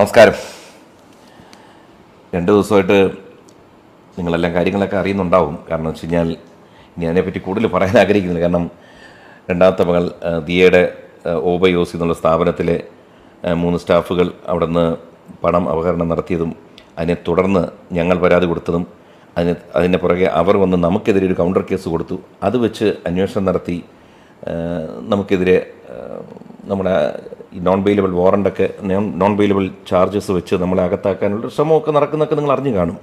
നമസ്കാരം. രണ്ട് ദിവസമായിട്ട് നിങ്ങളെല്ലാം കാര്യങ്ങളൊക്കെ അറിയുന്നുണ്ടാവും. കാരണം വെച്ച് കഴിഞ്ഞാൽ ഇനി അതിനെപ്പറ്റി കൂടുതൽ പറയാൻ ആഗ്രഹിക്കുന്നില്ല. കാരണം രണ്ടാമത്തെ മകൾ ദിയയുടെ ഓബയോസ് എന്നുള്ള സ്ഥാപനത്തിലെ മൂന്ന് സ്റ്റാഫുകൾ അവിടെ നിന്ന് പണം അപഹരണം നടത്തിയതും അതിനെ തുടർന്ന് ഞങ്ങൾ പരാതി കൊടുത്തതും അതിന് അതിന്റെ പുറകെ അവർ വന്ന് നമുക്കെതിരെ ഒരു കൗണ്ടർ കേസ് കൊടുത്തു. അത് വെച്ച് അന്വേഷണം നടത്തി നമുക്കെതിരെ നമ്മുടെ ഈ നോൺ ബെയിലബിൾ വാറണ്ടൊക്കെ നോൺ ബെയിലബിൾ ചാർജസ് വെച്ച് നമ്മളെ അകത്താക്കാനുള്ള ശ്രമമൊക്കെ നടക്കുന്നൊക്കെ നിങ്ങൾ അറിഞ്ഞു കാണും.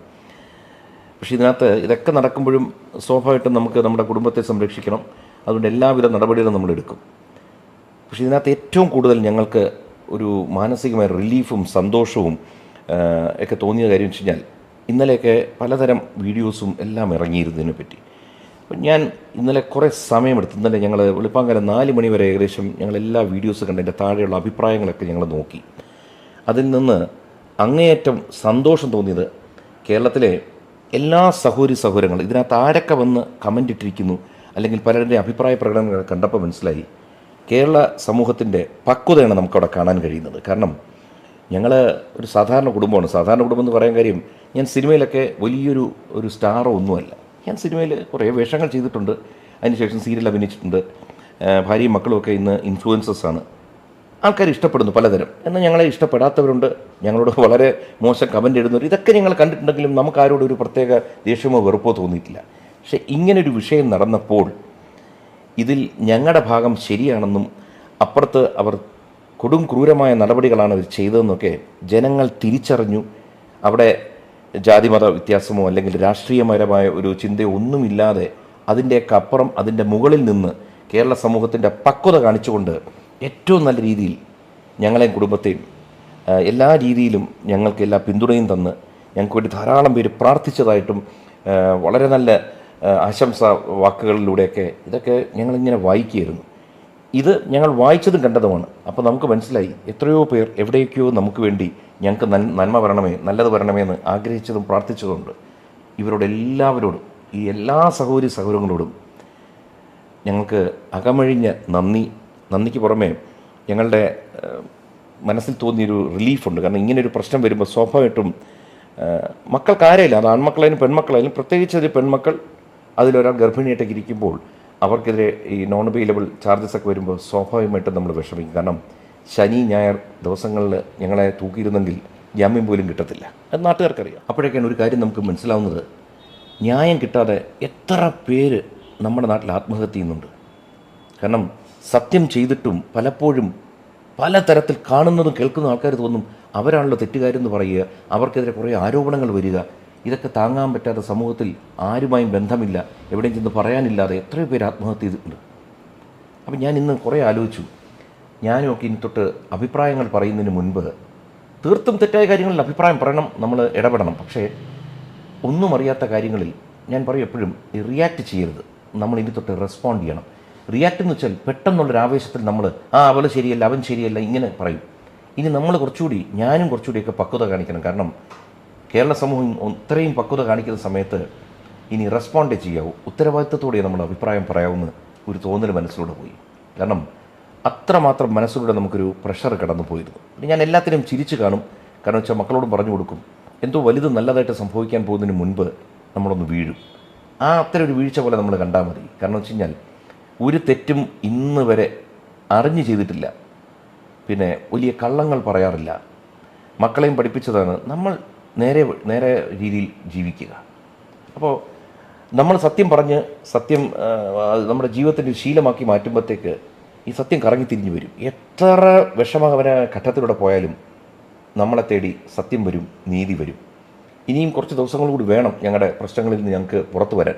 പക്ഷേ ഇതിനകത്ത് ഇതൊക്കെ നടക്കുമ്പോഴും സ്വാഭാവികമായിട്ടും നമുക്ക് നമ്മുടെ കുടുംബത്തെ സംരക്ഷിക്കണം. അതുകൊണ്ട് എല്ലാവിധ നടപടികളും നമ്മൾ എടുക്കും. പക്ഷേ ഇതിനകത്ത് ഏറ്റവും കൂടുതൽ ഞങ്ങൾക്ക് ഒരു മാനസികമായ റിലീഫും സന്തോഷവും ഒക്കെ തോന്നിയ കാര്യം വെച്ച് കഴിഞ്ഞാൽ ഇന്നലെയൊക്കെ പലതരം വീഡിയോസും എല്ലാം ഇറങ്ങിയിരുന്നതിനെ പറ്റി. ഞാൻ ഇന്നലെ കുറേ സമയമെടുത്ത്. ഇന്നലെ ഞങ്ങൾ വെളുപ്പാങ്കര നാല് മണി വരെ ഏകദേശം ഞങ്ങൾ എല്ലാ വീഡിയോസ് കണ്ടതിന്റെ താഴെയുള്ള അഭിപ്രായങ്ങളൊക്കെ ഞങ്ങൾ നോക്കി. അതിൽ നിന്ന് അങ്ങേയറ്റം സന്തോഷം തോന്നിയത് കേരളത്തിലെ എല്ലാ സഹോരി സഹോദരങ്ങളും ഇതിനകത്ത് ആരൊക്കെ വന്ന് കമന്റ് ഇട്ടിരിക്കുന്നു അല്ലെങ്കിൽ പലരുടെ അഭിപ്രായ പ്രകടനങ്ങൾ കണ്ടപ്പോൾ മനസ്സിലായി. കേരള സമൂഹത്തിന്റെ പക്വതയാണ് നമുക്കവിടെ കാണാൻ കഴിയുന്നത്. കാരണം ഞങ്ങൾ ഒരു സാധാരണ കുടുംബമാണ്. സാധാരണ കുടുംബം എന്ന് പറയാൻ കാര്യം ഞാൻ സിനിമയിലൊക്കെ വലിയൊരു ഒരു സ്റ്റാറോ ഒന്നുമല്ല. ഞാൻ സിനിമയിൽ കുറേ വേഷങ്ങൾ ചെയ്തിട്ടുണ്ട്. അതിനുശേഷം സീരിയൽ അഭിനയിച്ചിട്ടുണ്ട്. ഭാര്യയും മക്കളുമൊക്കെ ഇന്ന് ഇൻഫ്ലുവൻസസ് ആണ്. ആൾക്കാർ ഇഷ്ടപ്പെടുന്നു പലതരം. എന്നാൽ ഞങ്ങളെ ഇഷ്ടപ്പെടാത്തവരുണ്ട്. ഞങ്ങളോട് വളരെ മോശം കമന്റ് എഴുതുന്നവർ ഇതൊക്കെ ഞങ്ങൾ കണ്ടിട്ടുണ്ടെങ്കിലും നമുക്ക് ആരോടും ഒരു പ്രത്യേക ദേഷ്യമോ വെറുപ്പോ തോന്നിയിട്ടില്ല. പക്ഷേ ഇങ്ങനൊരു വിഷയം നടന്നപ്പോൾ ഇതിൽ ഞങ്ങളുടെ ഭാഗം ശരിയാണെന്നും അപ്പുറത്ത് അവർ കൊടും ക്രൂരമായ നടപടികളാണ് അവർ ചെയ്തതെന്നൊക്കെ ജനങ്ങൾ തിരിച്ചറിഞ്ഞു. അവിടെ ജാതിമത വ്യത്യാസമോ അല്ലെങ്കിൽ രാഷ്ട്രീയപരമായ ഒരു ചിന്തയോ ഒന്നുമില്ലാതെ അതിന്റെയൊക്കെ അപ്പുറം അതിന്റെ മുകളിൽ നിന്ന് കേരള സമൂഹത്തിന്റെ പക്വത കാണിച്ചുകൊണ്ട് ഏറ്റവും നല്ല രീതിയിൽ ഞങ്ങളെയും കുടുംബത്തെയും എല്ലാ രീതിയിലും ഞങ്ങൾക്ക് എല്ലാ പിന്തുണയും തന്ന് ഞങ്ങൾക്ക് വേണ്ടി ധാരാളം പേര് പ്രാർത്ഥിച്ചതായിട്ടും വളരെ നല്ല ആശംസ വാക്കുകളിലൂടെയൊക്കെ ഇതൊക്കെ ഞങ്ങളിങ്ങനെ വായിക്കുകയായിരുന്നു. ഇത് ഞങ്ങൾ വായിച്ചതും കണ്ടതുമാണ്. അപ്പോൾ നമുക്ക് മനസ്സിലായി എത്രയോ പേർ എവിടെയൊക്കെയോ നമുക്ക് വേണ്ടി ഞങ്ങൾക്ക് നന്മ വരണമേ നല്ലത് വരണമേ എന്ന് ആഗ്രഹിച്ചതും പ്രാർത്ഥിച്ചതുമുണ്ട്. ഇവരോട് എല്ലാവരോടും ഈ എല്ലാ സഹോദരി സഹോദരങ്ങളോടും ഞങ്ങൾക്ക് അകമഴിഞ്ഞ നന്ദി നന്ദിക്ക് പുറമേ ഞങ്ങളുടെ മനസ്സിൽ തോന്നിയൊരു റിലീഫുണ്ട്. കാരണം ഇങ്ങനെ ഒരു പ്രശ്നം വരുമ്പോൾ സ്വാഭാവികമായിട്ടും മക്കൾക്ക് ആരെയില്ല. അത് ആൺമക്കളായാലും പെൺമക്കളായാലും പ്രത്യേകിച്ച് അതിൽ പെൺമക്കൾ അതിലൊരാൾ ഗർഭിണിയായിട്ടൊക്കെ ഇരിക്കുമ്പോൾ അവർക്കെതിരെ ഈ നോൺ അവൈലബിൾ ചാർജസ് ഒക്കെ വരുമ്പോൾ സ്വാഭാവികമായിട്ടും നമ്മൾ വിഷമിക്കും. കാരണം ശനി ഞായർ ദിവസങ്ങളിൽ ഞങ്ങളെ തൂക്കിയിരുന്നെങ്കിൽ ജാമ്യം പോലും കിട്ടത്തില്ല. അത് നാട്ടുകാർക്കറിയാം. അപ്പോഴൊക്കെയാണ് ഒരു കാര്യം നമുക്ക് മനസ്സിലാവുന്നത്. ന്യായം കിട്ടാതെ എത്ര പേര് നമ്മുടെ നാട്ടിൽ ആത്മഹത്യ ചെയ്യുന്നുണ്ട്. കാരണം സത്യം ചെയ്തിട്ടും പലപ്പോഴും പലതരത്തിൽ കാണുന്നതും കേൾക്കുന്ന ആൾക്കാർ തോന്നും അവരാണല്ലോ തെറ്റുകാരെന്ന് പറയുക അവർക്കെതിരെ കുറേ ആരോപണങ്ങൾ വരിക. ഇതൊക്കെ താങ്ങാൻ പറ്റാത്ത സമൂഹത്തിൽ ആരുമായും ബന്ധമില്ല. എവിടെയും ചെന്ന് പറയാനില്ലാതെ എത്രയോ പേര് ആത്മഹത്യ ചെയ്തിട്ടുണ്ട്. അപ്പം ഞാൻ ഇന്ന് കുറേ ആലോചിച്ചു. ഞാനും ഒക്കെ ഇനി തൊട്ട് അഭിപ്രായങ്ങൾ പറയുന്നതിന് മുൻപ് തീർത്തും തെറ്റായ കാര്യങ്ങളിൽ അഭിപ്രായം പറയണം നമ്മൾ ഇടപെടണം. പക്ഷേ ഒന്നും അറിയാത്ത കാര്യങ്ങളിൽ ഞാൻ പറയും എപ്പോഴും റിയാക്ട് ചെയ്യരുത്. നമ്മൾ ഇനി തൊട്ട് റെസ്പോണ്ട് ചെയ്യണം. റിയാക്ട് എന്ന് വെച്ചാൽ പെട്ടെന്നുള്ളൊരു ആവേശത്തിൽ നമ്മൾ ആ അവൾ ശരിയല്ല അവൻ ശരിയല്ല ഇങ്ങനെ പറയും. ഇനി നമ്മൾ കുറച്ചുകൂടി ഞാനും കുറച്ചുകൂടിയൊക്കെ പക്വത കാണിക്കണം. കാരണം കേരള സമൂഹം ഇത്രയും പക്വത കാണിക്കുന്ന സമയത്ത് ഇനി റെസ്പോണ്ട് ചെയ്യാവൂ ഉത്തരവാദിത്വത്തോടെ നമ്മൾ അഭിപ്രായം പറയാവുന്ന ഒരു തോന്നൽ മനസ്സിലൂടെ പോയി. കാരണം അത്രമാത്രം മനസ്സിലൂടെ നമുക്കൊരു പ്രഷർ കടന്നു പോയിരുന്നു ഞാൻ എല്ലാത്തിനും ചിരിച്ചു കാണും. കാരണം വെച്ചാൽ മക്കളോട് പറഞ്ഞു കൊടുക്കും. എന്തോ വലുത് നല്ലതായിട്ട് സംഭവിക്കാൻ പോകുന്നതിന് മുൻപ് നമ്മളൊന്ന് വീഴും. ആ അത്തരം ഒരു വീഴ്ച പോലെ നമ്മൾ കണ്ടാൽ മതി. കാരണം വെച്ച് കഴിഞ്ഞാൽ ഒരു തെറ്റും ഇന്ന് വരെ അറിഞ്ഞു ചെയ്തിട്ടില്ല. പിന്നെ വലിയ കള്ളങ്ങൾ പറയാറില്ല. മക്കളെയും പഠിപ്പിച്ചതാണ് നമ്മൾ നേരെ നേരെ രീതിയിൽ ജീവിക്കുക. അപ്പോൾ നമ്മൾ സത്യം പറഞ്ഞ് സത്യം നമ്മുടെ ജീവിതത്തിന്റെ ശീലമാക്കി മാറ്റുമ്പോഴത്തേക്ക് ഈ സത്യം കറങ്ങി തിരിഞ്ഞു വരും. എത്ര വിഷമകര ഘട്ടത്തിലൂടെ പോയാലും നമ്മളെ തേടി സത്യം വരും നീതി വരും. ഇനിയും കുറച്ച് ദിവസങ്ങൾ കൂടി വേണം ഞങ്ങളുടെ പ്രശ്നങ്ങളിൽ നിന്ന് ഞങ്ങൾക്ക് പുറത്തു വരാൻ.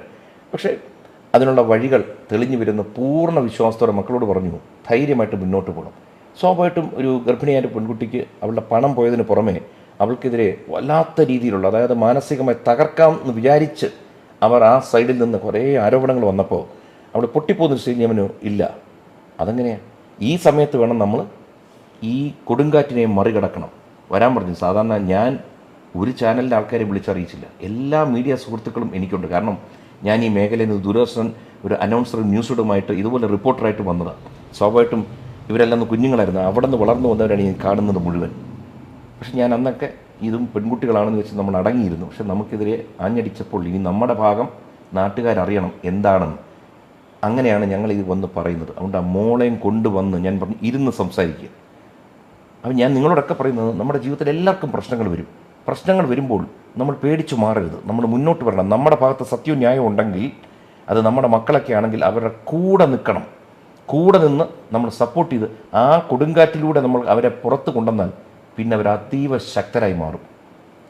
പക്ഷേ അതിനുള്ള വഴികൾ തെളിഞ്ഞു വരുന്ന പൂർണ വിശ്വാസത്തോടെ മക്കളോട് പറഞ്ഞു ധൈര്യമായിട്ട് മുന്നോട്ട് പോകണം സ്വാഭാവികമായിട്ടും ഒരു ഗർഭിണിയായ പെൺകുട്ടിക്ക് അവളുടെ പണം പോയതിന് പുറമെ അവൾക്കെതിരെ വല്ലാത്ത രീതിയിലുള്ള അതായത് മാനസികമായി തകർക്കാം എന്ന് വിചാരിച്ച് അവർ ആ സൈഡിൽ നിന്ന് കുറേ ആരോപണങ്ങൾ വന്നപ്പോൾ അവിടെ പൊട്ടിപ്പോകുന്ന സ്ഥിതി അവന് ഇല്ല. അതെങ്ങനെയാണ് ഈ സമയത്ത് വേണം നമ്മൾ ഈ കൊടുങ്കാറ്റിനെ മറികടക്കണം. വരാൻ പറഞ്ഞു. സാധാരണ ഞാൻ ഒരു ചാനലിന്റെ ആൾക്കാരെ വിളിച്ചറിയിച്ചില്ല. എല്ലാ മീഡിയ സുഹൃത്തുക്കളും എനിക്കുണ്ട്. കാരണം ഞാൻ ഈ മേഖലയിൽ നിന്ന് ദൂരദർശൻ ഒരു അനൗൺസർ ന്യൂസുകളുമായിട്ട് ഇതുപോലെ റിപ്പോർട്ടറായിട്ട് വന്നതാണ് സ്വാഭാവികമായിട്ടും ഇവരെല്ലാം കുഞ്ഞുങ്ങളായിരുന്നു. അവിടെ നിന്ന് വളർന്നു വന്നവരാണ് ഈ കാണുന്നത് മുഴുവൻ. പക്ഷെ ഞാൻ അന്നൊക്കെ ഇതും പെൺകുട്ടികളാണെന്ന് വെച്ച് നമ്മൾ അടങ്ങിയിരുന്നു. പക്ഷെ നമുക്കെതിരെ ആഞ്ഞടിച്ചപ്പോൾ ഇനി നമ്മുടെ ഭാഗം നാട്ടുകാരറിയണം എന്താണെന്ന്. അങ്ങനെയാണ് ഞങ്ങൾ ഇത് വന്ന് പറയുന്നത്. അതുകൊണ്ട് ആ മോളെയും കൊണ്ടുവന്ന് ഞാൻ പറഞ്ഞു ഇരുന്ന് സംസാരിക്കുക അപ്പം ഞാൻ നിങ്ങളോടൊക്കെ പറയുന്നത് നമ്മുടെ ജീവിതത്തിൽ എല്ലാവർക്കും പ്രശ്നങ്ങൾ വരും. പ്രശ്നങ്ങൾ വരുമ്പോൾ നമ്മൾ പേടിച്ചു മാറരുത്. നമ്മൾ മുന്നോട്ട് വരണം. നമ്മുടെ ഭാഗത്ത് സത്യവും ന്യായവും ഉണ്ടെങ്കിൽ അത് നമ്മുടെ മക്കളൊക്കെ ആണെങ്കിൽ അവരുടെ കൂടെ നിൽക്കണം. കൂടെ നിന്ന് നമ്മൾ സപ്പോർട്ട് ചെയ്ത് ആ കൊടുങ്കാറ്റിലൂടെ നമ്മൾ അവരെ പുറത്ത് കൊണ്ടുവന്നാൽ പിന്നെ അവർ അതീവ ശക്തരായി മാറും.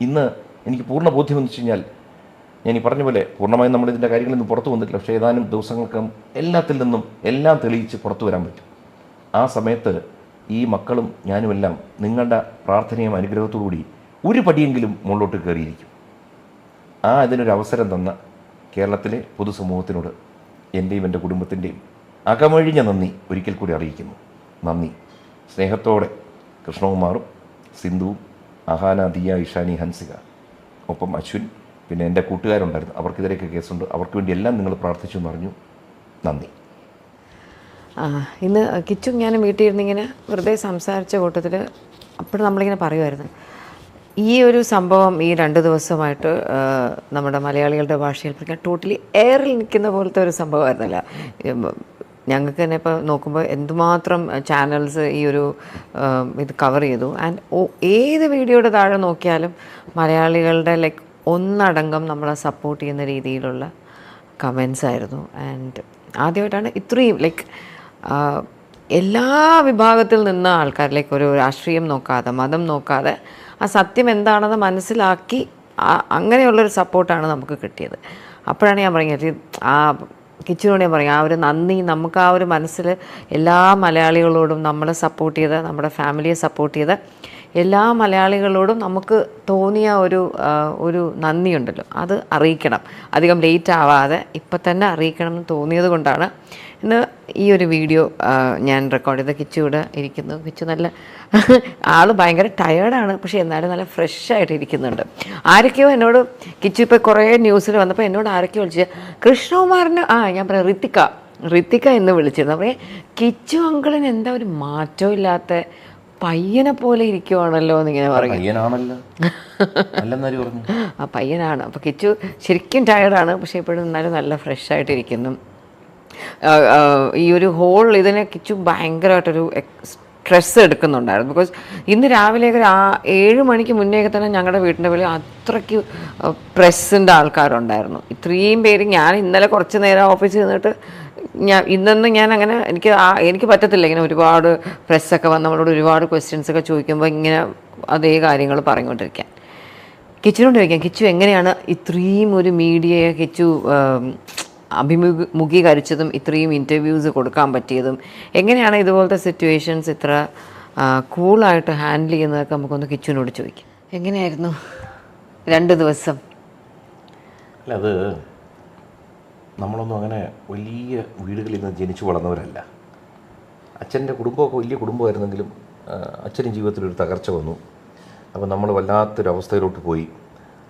ഇന്ന് എനിക്ക് പൂർണ ബോധ്യം എന്ന് വെച്ച് കഴിഞ്ഞാൽ ഞാൻ ഈ പറഞ്ഞ പോലെ പൂർണമായും നമ്മൾ ഇതിന്റെ കാര്യങ്ങളിൽ നിന്ന് പുറത്തു വന്നിട്ടില്ല. പക്ഷേ ഏതാനും ദിവസങ്ങൾക്കും എല്ലാത്തിൽ നിന്നും എല്ലാം തെളിയിച്ച് പുറത്തു വരാൻ പറ്റും. ആ സമയത്ത് ഈ മക്കളും ഞാനുമെല്ലാം നിങ്ങളുടെ പ്രാർത്ഥനയും അനുഗ്രഹത്തോടുകൂടി ഒരു പടിയെങ്കിലും മുകളിലോട്ട് കയറിയിരിക്കും. ആ അതിനൊരു അവസരം തന്ന കേരളത്തിലെ പൊതുസമൂഹത്തിനോട് എന്റെയും എന്റെ കുടുംബത്തിന്റെയും അകമഴിഞ്ഞ നന്ദി ഒരിക്കൽ കൂടി അറിയിക്കുന്നു. നന്ദി. സ്നേഹത്തോടെ കൃഷ്ണകുമാറും സിന്ധുവും അഹാന ദിയ ഇഷാനി ഹൻസിക ഒപ്പം അശ്വിൻ പിന്നെ എന്റെ കൂട്ടുകാരുണ്ടായിരുന്നു. അവർക്കെതിരെയൊക്കെ കേസുണ്ട്. അവർക്ക് വേണ്ടി എല്ലാം നിങ്ങൾ പ്രാർത്ഥിച്ചു എന്ന് പറഞ്ഞു. നന്ദി. ഇന്ന് കിച്ചും ഞാനും വീട്ടിൽ ഇരുന്നിങ്ങനെ വെറുതെ സംസാരിച്ച കൂട്ടത്തിൽ അപ്പോഴും നമ്മളിങ്ങനെ പറയുമായിരുന്നു. ഈ ഒരു സംഭവം ഈ രണ്ട് ദിവസമായിട്ട് നമ്മുടെ മലയാളികളുടെ ഭാഷയിൽ പറഞ്ഞാൽ ടോട്ടലി എയറിൽ നിൽക്കുന്ന പോലത്തെ ഒരു സംഭവമായിരുന്നില്ല. ഞങ്ങൾക്ക് തന്നെ ഇപ്പോൾ നോക്കുമ്പോൾ എന്തുമാത്രം ചാനൽസ് ഈ ഒരു ഇത് കവർ ചെയ്തു. ആൻഡ് ഏത് വീഡിയോയുടെ താഴെ നോക്കിയാലും മലയാളികളുടെ ലൈക്ക് ഒന്നടങ്കം നമ്മളെ സപ്പോർട്ട് ചെയ്യുന്ന രീതിയിലുള്ള കമൻസ് ആയിരുന്നു. ആൻഡ് ആദ്യമായിട്ടാണ് ഇത്രയും ലൈക്ക് എല്ലാ വിഭാഗത്തിൽ നിന്ന് ആൾക്കാരിലേക്ക് ഒരു രാഷ്ട്രീയം നോക്കാതെ മതം നോക്കാതെ ആ സത്യം എന്താണെന്ന് മനസ്സിലാക്കി അങ്ങനെയുള്ളൊരു സപ്പോർട്ടാണ് നമുക്ക് കിട്ടിയത്. അപ്പോഴാണ് ഞാൻ പറഞ്ഞത് ആ കിച്ചുനോട് ഞാൻ പറയും ആ ഒരു നന്ദി നമുക്ക് ആ ഒരു മനസ്സിൽ എല്ലാ മലയാളികളോടും നമ്മളെ സപ്പോർട്ട് ചെയ്ത് നമ്മുടെ ഫാമിലിയെ സപ്പോർട്ട് ചെയ്ത എല്ലാ മലയാളികളോടും നമുക്ക് തോന്നിയ ഒരു ഒരു നന്ദിയുണ്ടല്ലോ. അത് അറിയിക്കണം. അധികം ലേറ്റ് ആവാതെ ഇപ്പം തന്നെ അറിയിക്കണം എന്ന് തോന്നിയത് കൊണ്ടാണ് ഇന്ന് ഈ ഒരു വീഡിയോ ഞാൻ റെക്കോർഡ് ചെയ്ത കിച്ചു ഇരിക്കുന്നു. കിച്ചു നല്ല ആൾ ഭയങ്കര ടയേർഡാണ് പക്ഷേ എന്നാലും നല്ല ഫ്രഷ് ആയിട്ട് ഇരിക്കുന്നുണ്ട്. ആരൊക്കെയോ എന്നോട് കിച്ചു ഇപ്പോൾ കുറേ ന്യൂസിൽ വന്നപ്പോൾ എന്നോട് ആരൊക്കെയോ വിളിച്ചു കൃഷ്ണകുമാറിന് ആ ഞാൻ പറയാം റിത്തിക്ക. റിത്തിക്ക എന്ന് വിളിച്ചിരുന്നു. അപ്പോൾ കിച്ചു അങ്കിളിന് എന്താ ഒരു മാറ്റമില്ലാത്ത പയ്യനെ പോലെ ഇരിക്കുവാണല്ലോ എന്നിങ്ങനെ പയ്യനാണല്ലോ. അല്ലെന്നാര് പറഞ്ഞു? ആ പയ്യനാണ്. അപ്പോൾ കിച്ചു ശരിക്കും ടയർഡാണ് പക്ഷേ ഇപ്പോഴും എന്നാലും നല്ല ഫ്രഷ് ആയിട്ടിരിക്കുന്നു. ഈ ഒരു ഹോൾ ഇതിനെ കിച്ചു ഭയങ്കരമായിട്ടൊരു സ്ട്രെസ് എടുക്കുന്നുണ്ടായിരുന്നു. ബിക്കോസ് ഇന്ന് രാവിലെ ആ ഏഴ് മണിക്ക് മുന്നേയൊക്കെ തന്നെ ഞങ്ങളുടെ വീടിന്റെ വെളിയിൽ അത്രയ്ക്ക് പ്രസിന്റെ ആൾക്കാരുണ്ടായിരുന്നു. ഇത്രയും പേര് ഞാൻ ഇന്നലെ കുറച്ച് നേരം ഓഫീസിൽ നിന്നിട്ട് ഞാൻ ഇന്നൊന്നും ഞാൻ അങ്ങനെ എനിക്ക് ആ എനിക്ക് പറ്റത്തില്ല. ഇങ്ങനെ ഒരുപാട് പ്രസ്സൊക്കെ വന്ന് നമ്മളോട് ഒരുപാട് ക്വസ്റ്റ്യൻസ് ഒക്കെ ചോദിക്കുമ്പോൾ ഇങ്ങനെ അതേ കാര്യങ്ങൾ പറഞ്ഞുകൊണ്ടിരിക്കാൻ. കിച്ചുനോട് ചോദിക്കാം കിച്ചു എങ്ങനെയാണ് ഇത്രയും ഒരു മീഡിയയെ കിച്ചു അഭിമുഖീകരിച്ചതും ഇത്രയും ഇന്റർവ്യൂസ് കൊടുക്കാൻ പറ്റിയതും എങ്ങനെയാണ് ഇതുപോലത്തെ സിറ്റുവേഷൻസ് ഇത്ര കൂളായിട്ട് ഹാൻഡിൽ ചെയ്യുന്നതൊക്കെ നമുക്കൊന്ന് കിച്ചുവിനോട് ചോദിക്കാം. എങ്ങനെയായിരുന്നു? രണ്ട് ദിവസം. അല്ല അത് നമ്മളൊന്നും അങ്ങനെ വലിയ വീടുകളിൽ നിന്ന് ജനിച്ചു വളർന്നവരല്ല. അച്ഛന്റെ കുടുംബമൊക്കെ വലിയ കുടുംബമായിരുന്നെങ്കിലും അച്ഛനും ജീവിതത്തിൽ ഒരു തകർച്ച വന്നു. അപ്പോൾ നമ്മൾ വല്ലാത്തൊരു അവസ്ഥയിലോട്ട് പോയി.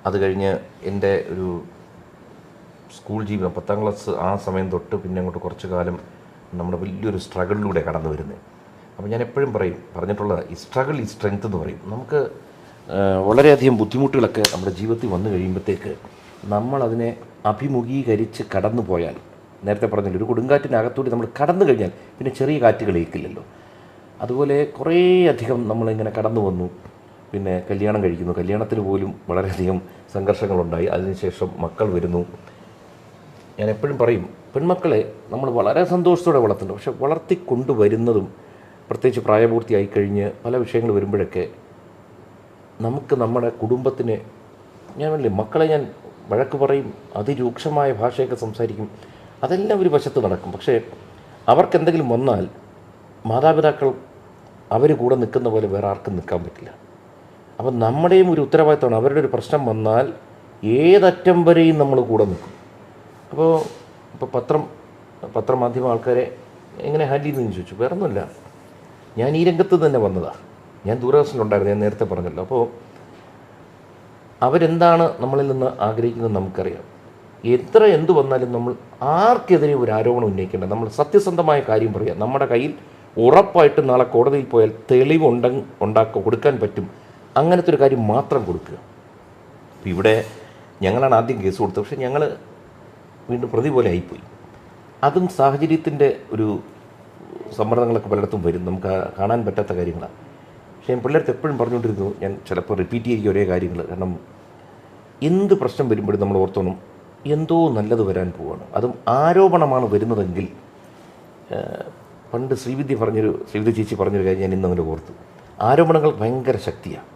അത് കഴിഞ്ഞ് എന്റെ ഒരു സ്കൂൾ ജീവിതം പത്താം ക്ലാസ് ആ സമയം തൊട്ട് പിന്നെ അങ്ങോട്ട് കുറച്ച് കാലം നമ്മുടെ വലിയൊരു സ്ട്രഗിളിലൂടെ കടന്നു വരുന്നത് അപ്പോൾ ഞാൻ എപ്പോഴും പറയും പറഞ്ഞിട്ടുള്ള ഈ സ്ട്രഗിൾ ഈ സ്ട്രെങ്ത് എന്ന് പറയും. നമുക്ക് വളരെയധികം ബുദ്ധിമുട്ടുകളൊക്കെ നമ്മുടെ ജീവിതത്തിൽ വന്നു കഴിയുമ്പോഴത്തേക്ക് നമ്മളതിനെ അഭിമുഖീകരിച്ച് കടന്നു പോയാൽ നേരത്തെ പറഞ്ഞില്ല ഒരു കൊടുങ്കാറ്റിനകത്തൂടി നമ്മൾ കടന്നു കഴിഞ്ഞാൽ പിന്നെ ചെറിയ കാറ്റുകൾ ഏൽക്കില്ലല്ലോ. അതുപോലെ കുറേ അധികം നമ്മളിങ്ങനെ കടന്നു വന്നു. പിന്നെ കല്യാണം കഴിക്കുന്നു. കല്യാണത്തിന് പോലും വളരെയധികം സംഘർഷങ്ങളുണ്ടായി. അതിനുശേഷം മക്കൾ വരുന്നു. ഞാൻ എപ്പോഴും പറയും പെൺമക്കളെ നമ്മൾ വളരെ സന്തോഷത്തോടെ വളർത്തുന്നു. പക്ഷെ വളർത്തിക്കൊണ്ടുവരുന്നതും പ്രത്യേകിച്ച് പ്രായപൂർത്തിയായി കഴിഞ്ഞ് പല വിഷയങ്ങൾ വരുമ്പോഴൊക്കെ നമുക്ക് നമ്മുടെ കുടുംബത്തിന് ഞാൻ പറഞ്ഞില്ലേ മക്കളെ ഞാൻ വഴക്ക് പറയും അതിരൂക്ഷമായ ഭാഷയൊക്കെ സംസാരിക്കും അതെല്ലാം ഒരു വശത്ത് നടക്കും. പക്ഷേ അവർക്ക് എന്തെങ്കിലും വന്നാൽ മാതാപിതാക്കൾ അവർ കൂടെ നിൽക്കുന്ന പോലെ വേറെ ആർക്കും നിൽക്കാൻ പറ്റില്ല. അപ്പം നമ്മുടെയും ഒരു ഉത്തരവാദിത്തമാണ് അവരുടെ ഒരു പ്രശ്നം വന്നാൽ ഏതറ്റം വരെയും നമ്മൾ കൂടെ നിൽക്കും. അപ്പോൾ ഇപ്പോൾ പത്രം പത്രമാധ്യമ ആൾക്കാരെ എങ്ങനെ ഹാൻഡിൽ ചെയ്യുന്നതെന്ന് ചോദിച്ചു. വേറെ ഒന്നുമില്ല ഞാൻ ഈ രംഗത്ത് തന്നെ വന്നതാണ് ഞാൻ ദൂരദർശനിലുണ്ടായിരുന്നു ഞാൻ നേരത്തെ പറഞ്ഞല്ലോ. അപ്പോൾ അവരെന്താണ് നമ്മളിൽ നിന്ന് ആഗ്രഹിക്കുന്നത് നമുക്കറിയാം. എത്ര എന്ത് വന്നാലും നമ്മൾ ആർക്കെതിരെ ഒരു ആരോപണം ഉന്നയിക്കേണ്ട നമ്മൾ സത്യസന്ധമായ കാര്യം പറയുക നമ്മുടെ കയ്യിൽ ഉറപ്പായിട്ട് നാളെ കോടതിയിൽ പോയാൽ തെളിവ് ഉണ്ട ഉണ്ടാക്ക കൊടുക്കാൻ പറ്റും. അങ്ങനത്തെ ഒരു കാര്യം മാത്രം കൊടുക്കുക. ഇവിടെ ഞങ്ങളാണ് ആദ്യം കേസ് കൊടുത്തത്. പക്ഷേ ഞങ്ങൾ വീണ്ടും പ്രതി പോലെ ആയിപ്പോയി. അതും സാഹചര്യത്തിന്റെ ഒരു സമ്മർദ്ദങ്ങളൊക്കെ പലയിടത്തും വരും. നമുക്ക് കാണാൻ പറ്റാത്ത കാര്യങ്ങളാണ് പക്ഷേ ഞാൻ പിള്ളേർക്ക് എപ്പോഴും പറഞ്ഞുകൊണ്ടിരുന്നു ഞാൻ ചിലപ്പോൾ റിപ്പീറ്റ് ചെയ്യുക ഒരേ കാര്യങ്ങൾ. കാരണം എന്ത് പ്രശ്നം വരുമ്പോഴും നമ്മൾ ഓർത്തോണം എന്തോ നല്ലത് വരാൻ പോവാണ്. അതും ആരോപണമാണ് വരുന്നതെങ്കിൽ പണ്ട് ശ്രീവിദ്യ പറഞ്ഞൊരു ശ്രീവിദ്യ ചേച്ചി പറഞ്ഞൊരു കാര്യം ഞാൻ ഇന്ന് അങ്ങനെ ഓർത്തു. ആരോപണങ്ങൾ ഭയങ്കര ശക്തിയാണ്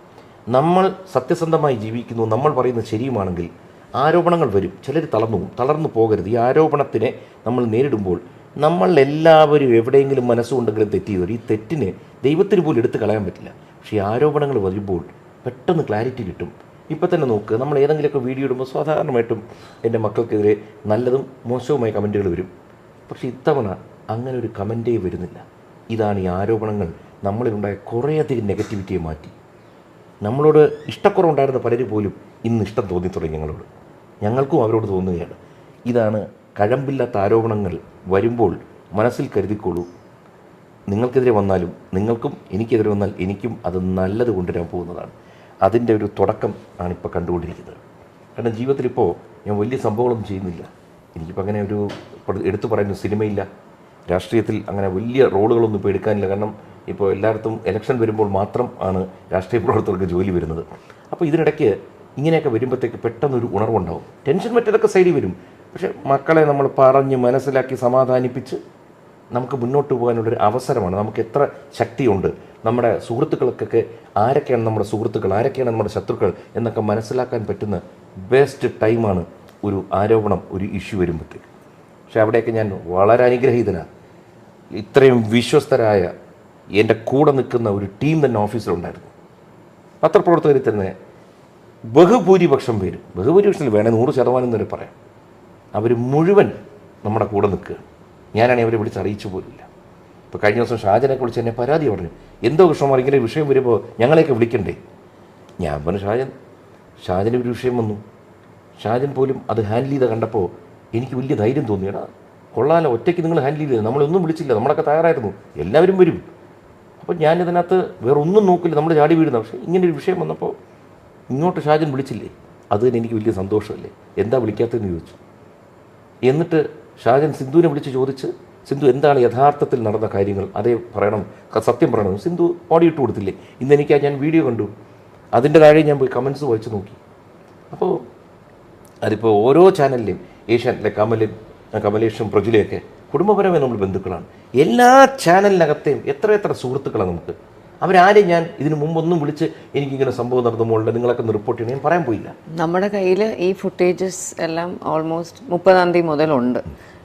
നമ്മൾ സത്യസന്ധമായി ജീവിക്കുന്നു നമ്മൾ പറയുന്നത് ശരിയുമാണെങ്കിൽ ആരോപണങ്ങൾ വരും. ചിലർ തളർന്നു തളർന്നു പോകരുത്. ഈ ആരോപണത്തിനെ നമ്മൾ നേരിടുമ്പോൾ നമ്മൾ എല്ലാവരും എവിടെയെങ്കിലും മനസ്സുകൊണ്ടെങ്കിലും തെറ്റ് ഈ തെറ്റിനെ ദൈവത്തിന് പോലും എടുത്ത് കളയാൻ പറ്റില്ല. പക്ഷേ ആരോപണങ്ങൾ വരുമ്പോൾ പെട്ടെന്ന് ക്ലാരിറ്റി കിട്ടും. ഇപ്പം തന്നെ നോക്കുക നമ്മൾ ഏതെങ്കിലുമൊക്കെ വീഡിയോ ഇടുമ്പോൾ സാധാരണമായിട്ടും എന്റെ മക്കൾക്കെതിരെ നല്ലതും മോശവുമായ കമന്റുകൾ വരും. പക്ഷേ ഇത്തവണ അങ്ങനെ ഒരു കമന്റേ വരുന്നില്ല. ഇതാണ് ഈ ആരോപണങ്ങൾ നമ്മളിലുണ്ടായ കുറേയധികം നെഗറ്റിവിറ്റിയെ മാറ്റി. നമ്മളോട് ഇഷ്ടക്കുറവുണ്ടായിരുന്ന പലരും പോലും ഇന്ന് ഇഷ്ടം തോന്നി തുടങ്ങി ഞങ്ങളോട്. ഞങ്ങൾക്കും അവരോട് തോന്നുകയാണ്. ഇതാണ് കഴമ്പില്ലാത്ത ആരോപണങ്ങൾ വരുമ്പോൾ മനസ്സിൽ കരുതിക്കോളൂ. നിങ്ങൾക്കെതിരെ വന്നാലും നിങ്ങൾക്കും എനിക്കെതിരെ വന്നാൽ എനിക്കും അത് നല്ലത് കൊണ്ടുവരാൻ പോകുന്നതാണ്. അതിന്റെ ഒരു തുടക്കം ആണിപ്പോൾ കണ്ടുകൊണ്ടിരിക്കുന്നത്. കാരണം ജീവിതത്തിൽ ഇപ്പോൾ ഞാൻ വലിയ സംഭവങ്ങളൊന്നും ചെയ്യുന്നില്ല. എനിക്കിപ്പോൾ അങ്ങനെ ഒരു എടുത്തു പറയുന്ന സിനിമയില്ല. രാഷ്ട്രീയത്തിൽ അങ്ങനെ വലിയ റോളുകളൊന്നും ഇപ്പോൾ എടുക്കാനില്ല. കാരണം ഇപ്പോൾ എല്ലായിടത്തും ഇലക്ഷൻ വരുമ്പോൾ മാത്രം ആണ് രാഷ്ട്രീയ പ്രവർത്തകർക്ക് ജോലി വരുന്നത്. അപ്പോൾ ഇതിനിടയ്ക്ക് ഇങ്ങനെയൊക്കെ വരുമ്പോഴത്തേക്ക് പെട്ടെന്നൊരു ഉണർവുണ്ടാവും. ടെൻഷൻ മറ്റേതൊക്കെ സൈഡിൽ വരും. പക്ഷെ മക്കളെ നമ്മൾ പറഞ്ഞ് മനസ്സിലാക്കി സമാധാനിപ്പിച്ച് നമുക്ക് മുന്നോട്ട് പോകാനുള്ളൊരു അവസരമാണ്. നമുക്ക് എത്ര ശക്തിയുണ്ട്. നമ്മുടെ സുഹൃത്തുക്കൾക്കൊക്കെ ആരൊക്കെയാണ് നമ്മുടെ സുഹൃത്തുക്കൾ ആരൊക്കെയാണ് നമ്മുടെ ശത്രുക്കൾ എന്നൊക്കെ മനസ്സിലാക്കാൻ പറ്റുന്ന ബെസ്റ്റ് ടൈമാണ് ഒരു ആരോപണം ഒരു ഇഷ്യൂ വരുമ്പോഴത്തേക്ക്. പക്ഷെ അവിടെയൊക്കെ ഞാൻ വളരെ അനുഗ്രഹീതനാണ് ഇത്രയും വിശ്വസ്തരായ എന്റെ കൂടെ നിൽക്കുന്ന ഒരു ടീം തന്നെ ഓഫീസിലുണ്ടായിരുന്നു പത്രപ്രവർത്തകരിൽ തന്നെ ബഹുഭൂരിപക്ഷം പേര് ബഹുഭൂരിപക്ഷത്തിൽ വേണേ നൂറ് ശതമാനം തന്നെ പറയാം. അവർ മുഴുവൻ നമ്മുടെ കൂടെ നിൽക്കുക. ഞാനാണെങ്കിൽ അവരെ വിളിച്ച് അറിയിച്ചു പോലില്ല ഇപ്പോൾ കഴിഞ്ഞ ദിവസം ഷാജനെ വിളിച്ച് എന്നെ പരാതി പറഞ്ഞു. എന്തോ കൃഷ്ണമാർ ഒരു വിഷയം വരുമ്പോൾ ഞങ്ങളെയൊക്കെ വിളിക്കണ്ടേ? ഞാൻ പറഞ്ഞു ഷാജൻ ഷാജന് ഒരു വിഷയം വന്നു. ഷാജൻ പോലും അത് ഹാൻഡിൽ ചെയ്ത കണ്ടപ്പോൾ എനിക്ക് വലിയ ധൈര്യം തോന്നിയടാ കൊള്ളാലോ ഒറ്റയ്ക്ക് നിങ്ങൾ ഹാൻഡിൽ ചെയ്തില്ല നമ്മളൊന്നും വിളിച്ചില്ല. നമ്മളൊക്കെ തയ്യാറായിരുന്നു. എല്ലാവരും വരും. അപ്പോൾ ഞാൻ ഞാനിതിനകത്ത് വേറെ ഒന്നും നോക്കില്ല. നമ്മൾ ചാടി വീഴുന്ന. പക്ഷേ ഇങ്ങനെ ഒരു വിഷയം വന്നപ്പോൾ ഇങ്ങോട്ട് ഷാജൻ വിളിച്ചില്ലേ? അത് തന്നെ എനിക്ക് വലിയ സന്തോഷമല്ലേ? എന്താ വിളിക്കാത്തതെന്ന് ചോദിച്ചു. എന്നിട്ട് ഷാജൻ സിന്ധുവിനെ വിളിച്ച് ചോദിച്ച് സിന്ധു എന്താണ് യഥാർത്ഥത്തിൽ നടന്ന കാര്യങ്ങൾ? അതേ പറയണം സത്യം പറയണം. സിന്ധു ഓടി ഇട്ട് കൊടുത്തില്ലേ? ഇന്ന് എനിക്ക് ഞാൻ വീഡിയോ കണ്ടു. അതിന്റെ താഴെ ഞാൻ പോയി കമൻസ് വായിച്ച് നോക്കി. അപ്പോൾ അതിപ്പോൾ ഓരോ ചാനലിലെയും ഏഷ്യാനിലെ കമലും കമലേഷും പ്രജുലയൊക്കെ കുടുംബപരമായി നമ്മൾ ബന്ധുക്കളാണ്. എല്ലാ ചാനലിനകത്തെയും എത്ര എത്ര സുഹൃത്തുക്കളാണ് നമുക്ക്? അവരാരെയും ഞാൻ ഇതിനു മുമ്പൊന്നും വിളിച്ച് എനിക്കിങ്ങനെ സംഭവം നടന്നു മോളുടെ നിങ്ങളൊക്കെ റിപ്പോർട്ട് ചെയ്യണം. ഞാൻ പറയാൻ പോയില്ല. നമ്മുടെ കയ്യിൽ ഈ ഫുട്ടേജസ് എല്ലാം ഓൾമോസ്റ്റ് മുപ്പതാം തീയതി മുതലുണ്ട്.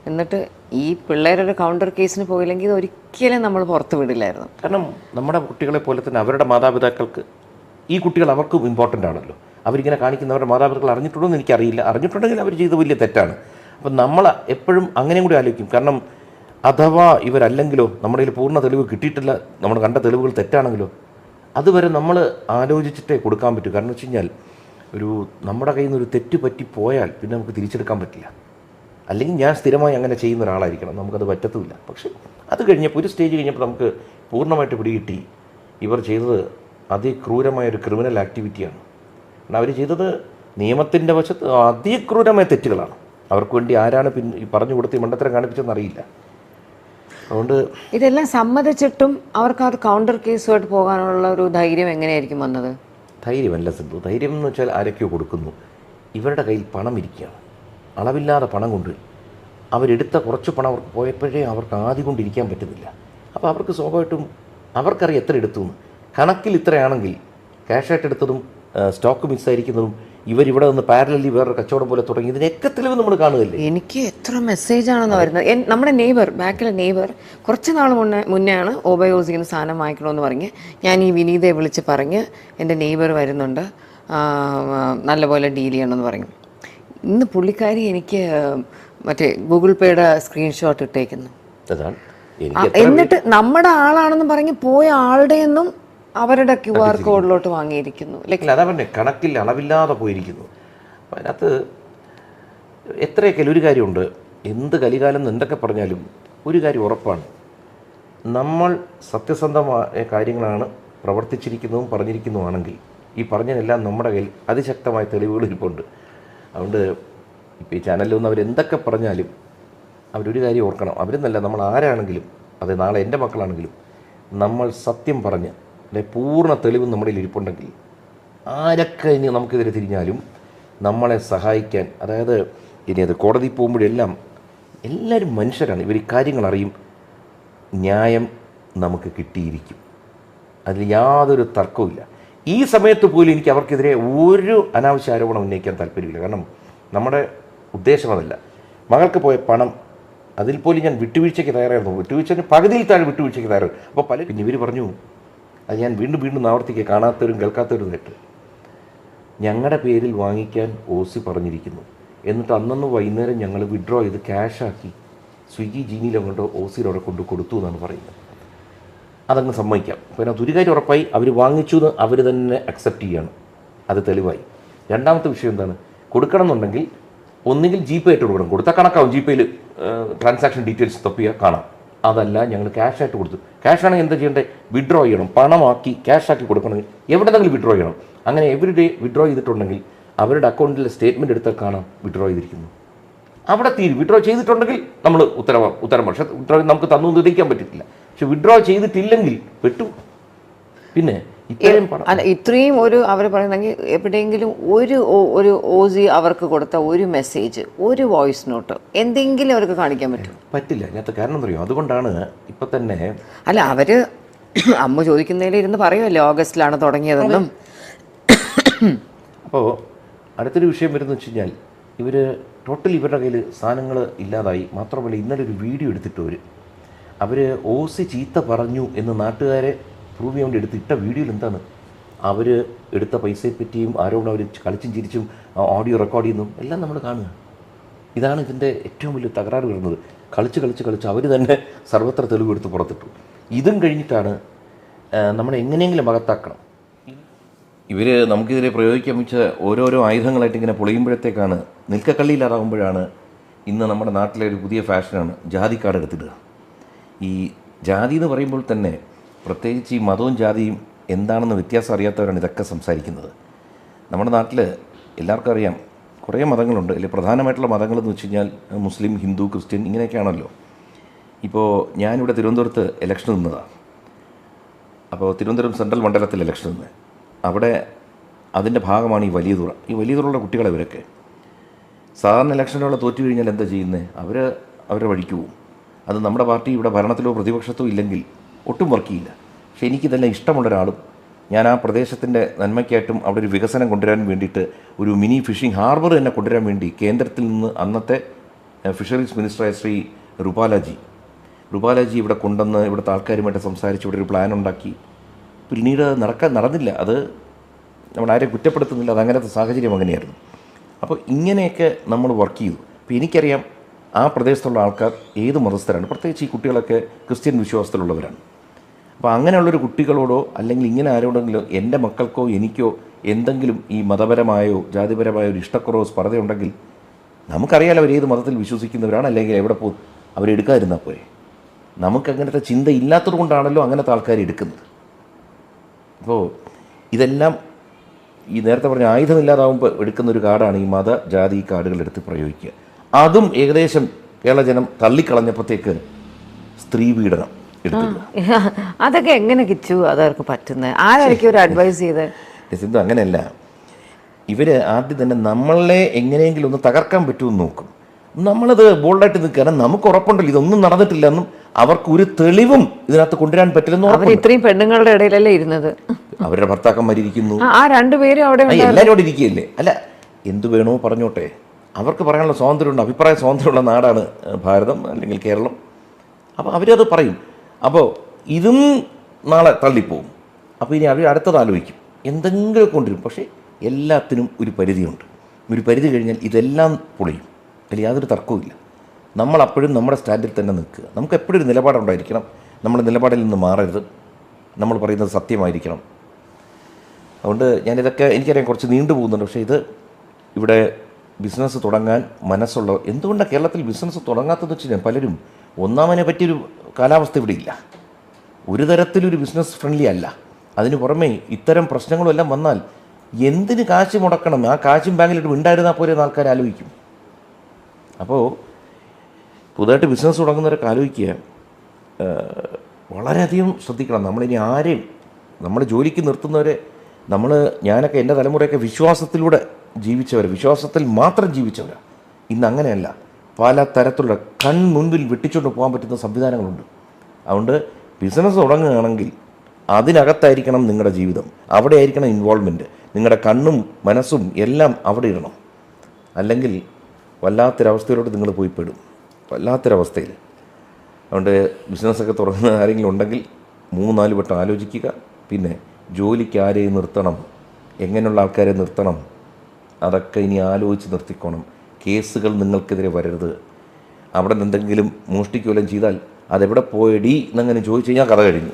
എന്നിട്ട് ഈ പിള്ളേരൊരു കൗണ്ടർ കേസിന് പോയില്ലെങ്കിൽ ഒരിക്കലും നമ്മൾ പുറത്ത് വിടില്ലായിരുന്നു. കാരണം നമ്മുടെ കുട്ടികളെ പോലെ തന്നെ അവരുടെ മാതാപിതാക്കൾക്ക് ഈ കുട്ടികൾ അവർക്കും ഇമ്പോർട്ടന്റ് ആണല്ലോ. അവരിങ്ങനെ കാണിക്കുന്ന അവരുടെ മാതാപിതാക്കൾ അറിഞ്ഞിട്ടുണ്ടോ എന്ന് എനിക്കറിയില്ല. അറിഞ്ഞിട്ടുണ്ടെങ്കിൽ അവർ ചെയ്ത വലിയ തെറ്റാണ്. അപ്പം നമ്മൾ എപ്പോഴും അങ്ങനെയും കൂടി ആലോചിക്കും. കാരണം അഥവാ ഇവരല്ലെങ്കിലോ നമ്മുടെ കയ്യിൽ പൂർണ തെളിവ് കിട്ടിയിട്ടില്ല നമ്മൾ കണ്ട തെളിവുകൾ തെറ്റാണെങ്കിലോ അതുവരെ നമ്മൾ ആലോചിച്ചിട്ടേ കൊടുക്കാൻ പറ്റൂ. കാരണം വെച്ച് കഴിഞ്ഞാൽ ഒരു നമ്മുടെ കയ്യിൽ നിന്ന് ഒരു തെറ്റ് പറ്റി പോയാൽ പിന്നെ നമുക്ക് തിരിച്ചെടുക്കാൻ പറ്റില്ല. അല്ലെങ്കിൽ ഞാൻ സ്ഥിരമായി അങ്ങനെ ചെയ്യുന്ന ഒരാളായിരിക്കണം നമുക്കത് പറ്റത്തുമില്ല. പക്ഷേ അത് കഴിഞ്ഞപ്പോൾ ഒരു സ്റ്റേജ് കഴിഞ്ഞപ്പോൾ നമുക്ക് പൂർണമായിട്ട് പിടികിട്ടി. ഇവർ ചെയ്തത് അതിക്രൂരമായ ഒരു ക്രിമിനൽ ആക്ടിവിറ്റിയാണ് കാരണം അവർ ചെയ്തത് നിയമത്തിന്റെ വശത്ത് അതിക്രൂരമായ തെറ്റുകളാണ്. അവർക്ക് വേണ്ടി ആരാണ് പിന്നെ പറഞ്ഞു കൊടുത്ത് മണ്ടത്തരം കാണിപ്പിച്ചതെന്ന് അറിയില്ല. അതുകൊണ്ട് ഇതെല്ലാം സമ്മതിച്ചിട്ടും അവർക്ക് ആ ഒരു കൗണ്ടർ കേസുമായിട്ട് പോകാനുള്ള ഒരു ധൈര്യം എങ്ങനെയായിരിക്കും വന്നത്? ധൈര്യമല്ല സിന്ധു ധൈര്യം എന്ന് വെച്ചാൽ ആരൊക്കെയോ കൊടുക്കുന്നു. ഇവരുടെ കയ്യിൽ പണം ഇരിക്കുകയാണ്. അളവില്ലാതെ പണം കൊണ്ട് അവരെടുത്ത കുറച്ച് പണം അവർക്ക് പോയപ്പോഴേ അവർക്ക് ആദ്യം കൊണ്ടിരിക്കാൻ പറ്റുന്നില്ല. അപ്പോൾ അവർക്ക് സ്വാഭാവികമായിട്ടും അവർക്കറിയാം എത്ര എടുത്തു എന്ന്. കണക്കിൽ ഇത്രയാണെങ്കിൽ ക്യാഷായിട്ട് എടുത്തതും സ്റ്റോക്ക് മിസ്സായിരിക്കുന്നതും ഇവരിവിടെ നിന്ന് പാരലി വേറൊരു കച്ചവടം പോലെ തുടങ്ങി. ഇതിനൊക്കെ തെളിവ് നമ്മൾ കാണുകയല്ലേ? എനിക്ക് എത്ര മെസ്സേജ് ആണെന്ന് വരുന്നത് നമ്മുടെ നെയ്ബർ ബാക്കിലെ നെയ്ബർ കുറച്ച് നാൾ മുന്നേ മുന്നെയാണ് ഓബയോസിക്കുന്ന സാധനം വാങ്ങിക്കണമെന്ന് പറഞ്ഞ് ഞാൻ ഈ വിനീതയെ വിളിച്ച് പറഞ്ഞ് എന്റെ നെയ്ബർ വരുന്നുണ്ട്. നല്ലപോലെ ഡീൽ ചെയ്യണമെന്ന് പറഞ്ഞു. ഇന്ന് പുള്ളിക്കാരി എനിക്ക് മറ്റേ ഗൂഗിൾ പേയുടെ സ്ക്രീൻഷോട്ട് ഇട്ടേക്കുന്നു. എന്നിട്ട് നമ്മുടെ ആളാണെന്ന് പറഞ്ഞ് പോയ ആളുടെ ഒന്നും അവരുടെ ക്യു ആർ കോഡിലോട്ട് വാങ്ങിയിരിക്കുന്നു. ലൈക്ക് അതാ പറഞ്ഞേ കണക്കിൽ അളവില്ലാതെ പോയിരിക്കുന്നു. അപ്പം അതിനകത്ത് എത്രയൊക്കെ ഒരു കാര്യമുണ്ട്? എന്ത് കലികാലം എന്തൊക്കെ പറഞ്ഞാലും ഒരു കാര്യം ഉറപ്പാണ്. നമ്മൾ സത്യസന്ധമായ കാര്യങ്ങളാണ് പ്രവർത്തിച്ചിരിക്കുന്നതും പറഞ്ഞിരിക്കുന്നതുമാണെങ്കിൽ ഈ പറഞ്ഞതെല്ലാം നമ്മുടെ കയ്യിൽ അതിശക്തമായ തെളിവുകൾ ഇരിപ്പുണ്ട്. അതുകൊണ്ട് ഇപ്പോൾ ഈ ചാനലിൽ നിന്ന് അവരെന്തൊക്കെ പറഞ്ഞാലും അവരൊരു കാര്യം ഓർക്കണം. അവരെന്നല്ല നമ്മൾ ആരാണെങ്കിലും അത് നാളെ എന്റെ മക്കളാണെങ്കിലും നമ്മൾ സത്യം പറഞ്ഞ് പൂർണ തെളിവ് നമ്മുടെ ഇരിപ്പുണ്ടെങ്കിൽ ആരൊക്കെ ഇനി നമുക്കെതിരെ തിരിഞ്ഞാലും നമ്മളെ സഹായിക്കാൻ അതായത് ഇനി അത് കോടതി പോകുമ്പോഴെല്ലാം എല്ലാവരും മനുഷ്യരാണ്. ഇവർ കാര്യങ്ങൾ അറിയും ന്യായം നമുക്ക് കിട്ടിയിരിക്കും. അതിൽ യാതൊരു തർക്കവുമില്ല ഈ സമയത്ത് പോലും എനിക്ക് അവർക്കെതിരെ ഒരു അനാവശ്യ ആരോപണം ഉന്നയിക്കാൻ താല്പര്യമില്ല. കാരണം നമ്മുടെ ഉദ്ദേശം അതല്ല. മകൾക്ക് പോയ പണം അതിൽ പോലും ഞാൻ വിട്ടുവീഴ്ചയ്ക്ക് തയ്യാറായിരുന്നു. വിട്ടുവീഴ്ച പകുതിയിൽ താഴെ വിട്ടുവീഴ്ചയ്ക്ക് തയ്യാറായിരുന്നു അപ്പോൾ പല പിന്നെ ഇവർ പറഞ്ഞു അത് ഞാൻ വീണ്ടും വീണ്ടും ആവർത്തിക്കുക കാണാത്തവരും കേൾക്കാത്തവരും നേട്ട് ഞങ്ങളുടെ പേരിൽ വാങ്ങിക്കാൻ ഓസി പറഞ്ഞിരിക്കുന്നു. എന്നിട്ട് അന്നന്ന് വൈകുന്നേരം ഞങ്ങൾ വിഡ്രോ ചെയ്ത് ക്യാഷാക്കി സ്വിഗ്ഗി ജീനിയിലോ കൊണ്ട് ഓസിയുടെ അവിടെ കൊണ്ട് കൊടുത്തു എന്നാണ് പറയുന്നത്. അതങ്ങ് സമ്മതിക്കാം. പിന്നെ ഒരു കാര്യം ഉറപ്പായി അവർ വാങ്ങിച്ചു എന്ന് അവർ തന്നെ അക്സെപ്റ്റ് ചെയ്യാണ്. അത് തെളിവായി. രണ്ടാമത്തെ വിഷയം എന്താണ്? കൊടുക്കണം എന്നുണ്ടെങ്കിൽ ഒന്നുകിൽ ജി പേ ആയിട്ട് കൊടുക്കണം. കൊടുത്താൽ കണക്കാവും ജി പേയിൽ ട്രാൻസാക്ഷൻ ഡീറ്റെയിൽസ് തപ്പിയാൽ കാണാം. അതല്ല ഞങ്ങൾ ക്യാഷായിട്ട് കൊടുത്തു. ക്യാഷ് ആണെങ്കിൽ എന്താ ചെയ്യേണ്ടത് വിഡ്രോ ചെയ്യണം. പണമാക്കി ക്യാഷാക്കി കൊടുക്കണമെങ്കിൽ എവിടെന്നെങ്കിലും വിഡ്രോ ചെയ്യണം. അങ്ങനെ എവറി ഡേ വിഡ്രോ ചെയ്തിട്ടുണ്ടെങ്കിൽ അവരുടെ അക്കൗണ്ടിലെ സ്റ്റേറ്റ്മെന്റ് എടുത്താൽ കാണാം വിഡ്രോ ചെയ്തിരിക്കുന്നു. അവിടെ തീരും വിഡ്രോ ചെയ്തിട്ടുണ്ടെങ്കിൽ നമ്മൾ ഉത്തരവ ഉത്തരം പക്ഷെ ഉത്തരവ് നമുക്ക് തന്നു തെളിയിക്കാൻ പറ്റില്ല പക്ഷെ വിഡ്രോ ചെയ്തിട്ടില്ലെങ്കിൽ പെട്ടു. പിന്നെ ഇത്രയും ഇത്രയും ഒരു അവർ പറയുന്നെങ്കിൽ എവിടെയെങ്കിലും ഒരു ഒരു ഓസി അവർക്ക് കൊടുത്ത ഒരു മെസ്സേജ് ഒരു വോയിസ് നോട്ട് എന്തെങ്കിലും അവർക്ക് കാണിക്കാൻ പറ്റും. പറ്റില്ല. അതിനകത്ത് കാരണം അറിയോ? അതുകൊണ്ടാണ് ഇപ്പൊ തന്നെ അല്ല അവർ അമ്മ ചോദിക്കുന്നതിൽ ഇരുന്ന് പറയുമല്ലോ ഓഗസ്റ്റിലാണ് തുടങ്ങിയതെന്നും. അപ്പോൾ അടുത്തൊരു വിഷയം വരുന്ന വെച്ച് കഴിഞ്ഞാൽ ഇവർ ടോട്ടൽ ഇവരുടെ കയ്യിൽ സാധനങ്ങൾ ഇല്ലാതായി. മാത്രമല്ല ഇന്നലെ ഒരു വീഡിയോ എടുത്തിട്ട് അവർ അവർ ഓസി ചീത്ത പറഞ്ഞു എന്ന് നാട്ടുകാരെ പ്രൂവ് ചെയ്യാൻ വേണ്ടി എടുത്തിട്ട വീഡിയോയിൽ എന്താണ്? അവർ എടുത്ത പൈസയെ പറ്റിയും ആരോടും അവർ കളിച്ചും ചിരിച്ചും ഓഡിയോ റെക്കോർഡ് ചെയ്യുന്നു എല്ലാം നമ്മൾ കാണുക. ഇതാണ് ഇതിന്റെ ഏറ്റവും വലിയ തകരാറ് വരുന്നത്. കളിച്ച് കളിച്ച് കളിച്ച് അവർ തന്നെ സർവത്ര തെളിവ് എടുത്ത് പുറത്തിട്ടു. ഇതും കഴിഞ്ഞിട്ടാണ് ആ, നമ്മളെ എങ്ങനെയെങ്കിലും അകത്താക്കണം. ഇവർ നമുക്കിതിനെ പ്രയോഗിക്കാൻ വെച്ച ഓരോരോ ആയുധങ്ങളായിട്ട് ഇങ്ങനെ പൊളിയുമ്പോഴത്തേക്കാണ് നിൽക്കക്കള്ളിയിലാറാകുമ്പോഴാണ് ഇന്ന് നമ്മുടെ നാട്ടിലെ ഒരു പുതിയ ഫാഷനാണ് ജാതി കാർഡ് എടുത്തിടുക ഈ ജാതി എന്ന് പറയുമ്പോൾ തന്നെ പ്രത്യേകിച്ച് ഈ മതവും ജാതിയും എന്താണെന്ന് വ്യത്യാസം അറിയാത്തവരാണ് ഇതൊക്കെ സംസാരിക്കുന്നത്. നമ്മുടെ നാട്ടിൽ എല്ലാവർക്കും അറിയാം കുറേ മതങ്ങളുണ്ട്. അതിൽ പ്രധാനമായിട്ടുള്ള മതങ്ങളെന്ന് വെച്ച് കഴിഞ്ഞാൽ മുസ്ലിം ഹിന്ദു ക്രിസ്ത്യൻ ഇങ്ങനെയൊക്കെയാണല്ലോ. ഇപ്പോൾ ഞാനിവിടെ തിരുവനന്തപുരത്ത് ഇലക്ഷൻ നിന്നതാണ് അപ്പോൾ തിരുവനന്തപുരം സെൻട്രൽ മണ്ഡലത്തിൽ ഇലക്ഷൻ നിന്ന്. അവിടെ അതിന്റെ ഭാഗമാണ് ഈ വലിയ തുറ ഈ വലിയ തുറയുള്ള കുട്ടികളെ ഇവരൊക്കെ. സാധാരണ ഇലക്ഷനിലുള്ള തോറ്റു കഴിഞ്ഞാൽ എന്താ ചെയ്യുന്നത് അവർ അവരെ വഴിക്ക് പോവും. അത് നമ്മുടെ പാർട്ടി ഇവിടെ ഭരണത്തിലോ പ്രതിപക്ഷത്തോ ഇല്ലെങ്കിൽ ഒട്ടും വർക്ക് ചെയ്യില്ല. പക്ഷെ എനിക്കിതെല്ലാം ഇഷ്ടമുള്ള ഒരാളും ഞാൻ ആ പ്രദേശത്തിന്റെ നന്മയ്ക്കായിട്ടും അവിടെ ഒരു വികസനം കൊണ്ടുവരാൻ വേണ്ടിയിട്ട് ഒരു മിനി ഫിഷിംഗ് ഹാർബർ തന്നെ കൊണ്ടുവരാൻ വേണ്ടി കേന്ദ്രത്തിൽ നിന്ന് അന്നത്തെ ഫിഷറീസ് മിനിസ്റ്ററായ ശ്രീ റുപാലാജി റുപാലാജി ഇവിടെ കൊണ്ടുവന്ന് ഇവിടുത്തെ ആൾക്കാരുമായിട്ട് സംസാരിച്ച് ഇവിടെ ഒരു പ്ലാൻ ഉണ്ടാക്കി. പിന്നീട് നടക്കാൻ നടന്നില്ല. അത് നമ്മൾ ആരെയും കുറ്റപ്പെടുത്തുന്നില്ല. അത് അങ്ങനത്തെ സാഹചര്യം അങ്ങനെയായിരുന്നു. അപ്പോൾ ഇങ്ങനെയൊക്കെ നമ്മൾ വർക്ക് ചെയ്തു. അപ്പോൾ എനിക്കറിയാം ആ പ്രദേശത്തുള്ള ആൾക്കാർ ഏത് മതസ്ഥരാണ്? പ്രത്യേകിച്ച് ഈ കുട്ടികളൊക്കെ ക്രിസ്ത്യൻ വിശ്വാസത്തിലുള്ളവരാണ്. അപ്പോൾ അങ്ങനെയുള്ളൊരു കുട്ടികളോടോ അല്ലെങ്കിൽ ഇങ്ങനെ ആരോടെങ്കിലും എന്റെ മക്കൾക്കോ എനിക്കോ എന്തെങ്കിലും ഈ മതപരമായോ ജാതിപരമായോ ഒരു ഇഷ്ടക്കുറവോ സ്പർദ്ധയുണ്ടെങ്കിൽ നമുക്കറിയാലോ അവർ ഏത് മതത്തിൽ വിശ്വസിക്കുന്നവരാണ് അല്ലെങ്കിൽ എവിടെ പോ അവരെടുക്കാതിരുന്നാൽ പോരെ. നമുക്ക് അങ്ങനത്തെ ചിന്ത ഇല്ലാത്തത് കൊണ്ടാണല്ലോ അങ്ങനത്തെ ആൾക്കാർ എടുക്കുന്നത്. അപ്പോൾ ഇതെല്ലാം ഈ നേരത്തെ പറഞ്ഞ ആയുധമില്ലാതാവുമ്പോൾ എടുക്കുന്ന ഒരു കാർഡാണ് ഈ മത ജാതി കാർഡുകളെടുത്ത് പ്രയോഗിക്കുക. അതും ഏകദേശം കേരള ജനം തള്ളിക്കളഞ്ഞപ്പോഴത്തേക്ക് സ്ത്രീ പീഡനം. അതൊക്കെ എങ്ങനെ കിച്ചു? അതവർക്ക് പറ്റുന്നത് ആരായിരിക്കും ഒരു അഡ്വൈസ് ചെയ്ത്? സിന്ധു അങ്ങനെയല്ല. ഇവർ ആദ്യം തന്നെ നമ്മളെ എങ്ങനെയെങ്കിലും ഒന്ന് തകർക്കാൻ പറ്റുമെന്ന് നോക്കും. നമ്മളത് ബോൾഡായിട്ട് നിൽക്കുകയാണ് നമുക്ക് ഉറപ്പുണ്ടല്ലോ. ഇതൊന്നും നടന്നിട്ടില്ലെന്നും അവർക്ക് ഒരു തെളിവും ഇതിനകത്ത് കൊണ്ടുവരാൻ പറ്റില്ലെന്ന് ഇത്രയും പെണ്ണുങ്ങളുടെ ഇടയിലല്ലേ ഇരുന്നത്? അവരുടെ ഭർത്താക്കന്മാരിയ്ക്കുന്നു ആ, രണ്ടുപേരും അവിടെ എല്ലാവരും അവിടെ ഇരിക്കുകയല്ലേ? അല്ല എന്തു വേണോ പറഞ്ഞോട്ടെ. അവർക്ക് പറയാനുള്ള സ്വാതന്ത്ര്യമുണ്ട്. അഭിപ്രായ സ്വാതന്ത്ര്യമുള്ള നാടാണ് ഭാരതം അല്ലെങ്കിൽ കേരളം. അപ്പോൾ അവരത് പറയും. അപ്പോൾ ഇതും നാളെ തള്ളിപ്പോവും അപ്പോൾ ഇനി അവർ അടുത്തത് ആലോചിക്കും. എന്തെങ്കിലും കൊണ്ടുവരും. പക്ഷേ എല്ലാത്തിനും ഒരു പരിധിയുണ്ട്. ഒരു പരിധി കഴിഞ്ഞാൽ ഇതെല്ലാം പൊളിയും. അതിൽ യാതൊരു തർക്കവുമില്ല നമ്മൾ അപ്പോഴും നമ്മുടെ സ്റ്റാൻഡിൽ തന്നെ നിൽക്കുക. നമുക്ക് എപ്പോഴും ഒരു നിലപാടുണ്ടായിരിക്കണം. നമ്മുടെ നിലപാടിൽ നിന്ന് മാറരുത്. നമ്മൾ പറയുന്നത് സത്യമായിരിക്കണം. അതുകൊണ്ട് ഞാനിതൊക്കെ എനിക്കറിയാം കുറച്ച് നീണ്ടു പോകുന്നുണ്ട്. പക്ഷേ ഇത് ഇവിടെ ബിസിനസ് തുടങ്ങാൻ മനസ്സുള്ള എന്തുകൊണ്ടാണ് കേരളത്തിൽ ബിസിനസ് തുടങ്ങാത്തതെന്ന് വെച്ച് കഴിഞ്ഞാൽ പലരും ഒന്നാമനെ പറ്റിയൊരു കാലാവസ്ഥ ഇവിടെ ഇല്ല. ഒരു തരത്തിലൊരു ബിസിനസ് ഫ്രണ്ട്ലി അല്ല. അതിന് പുറമേ ഇത്തരം പ്രശ്നങ്ങളെല്ലാം വന്നാൽ എന്തിന് കാശ് മുടക്കണം? ആ കാശും ബാങ്കിലിട്ട് ഉണ്ടായിരുന്നാൽ പോലെ എന്ന് ആൾക്കാർ ആലോചിക്കും. അപ്പോൾ പുതുതായിട്ട് ബിസിനസ് തുടങ്ങുന്നവരൊക്കെ ആലോചിക്കുക. വളരെയധികം ശ്രദ്ധിക്കണം. നമ്മളിനി ആരെയും നമ്മൾ ജോലിക്ക് നിർത്തുന്നവരെ നമ്മൾ ഞാനൊക്കെ എന്റെ തലമുറയൊക്കെ വിശ്വാസത്തിലൂടെ ജീവിച്ചവർ വിശ്വാസത്തിൽ മാത്രം ജീവിച്ചവരാണ് ഇന്ന് അങ്ങനെയല്ല. പല തരത്തിലുള്ള കൺമുൻപിൽ വെട്ടിച്ചുകൊണ്ട് പോകാൻ പറ്റുന്ന സംവിധാനങ്ങളുണ്ട്. അതുകൊണ്ട് ബിസിനസ് തുടങ്ങുകയാണെങ്കിൽ അതിനകത്തായിരിക്കണം നിങ്ങളുടെ ജീവിതം. അവിടെ ആയിരിക്കണം ഇൻവോൾവ്മെന്റ് നിങ്ങളുടെ കണ്ണും മനസ്സും എല്ലാം അവിടെ ഇടണം. അല്ലെങ്കിൽ വല്ലാത്തൊരവസ്ഥയിലോട്ട് നിങ്ങൾ പോയി പെടും. വല്ലാത്തൊരവസ്ഥയിൽ. അതുകൊണ്ട് ബിസിനസ്സൊക്കെ തുടങ്ങുന്ന ആരെങ്കിലും ഉണ്ടെങ്കിൽ മൂന്ന് നാല് വട്ടം ആലോചിക്കുക. പിന്നെ ജോലിക്ക് ആരെയും നിർത്തണം? എങ്ങനെയുള്ള ആൾക്കാരെ നിർത്തണം? അതൊക്കെ ഇനി ആലോചിച്ച് നിർത്തിക്കോണം. കേസുകൾ നിങ്ങൾക്കെതിരെ വരരുത്. അവിടെ നിന്ന് എന്തെങ്കിലും മോഷ്ടിക്കുകയും ചെയ്താൽ അതെവിടെ പോയടി എന്നങ്ങനെ ചോദിച്ചു കഴിഞ്ഞാൽ കഥ കഴിഞ്ഞു.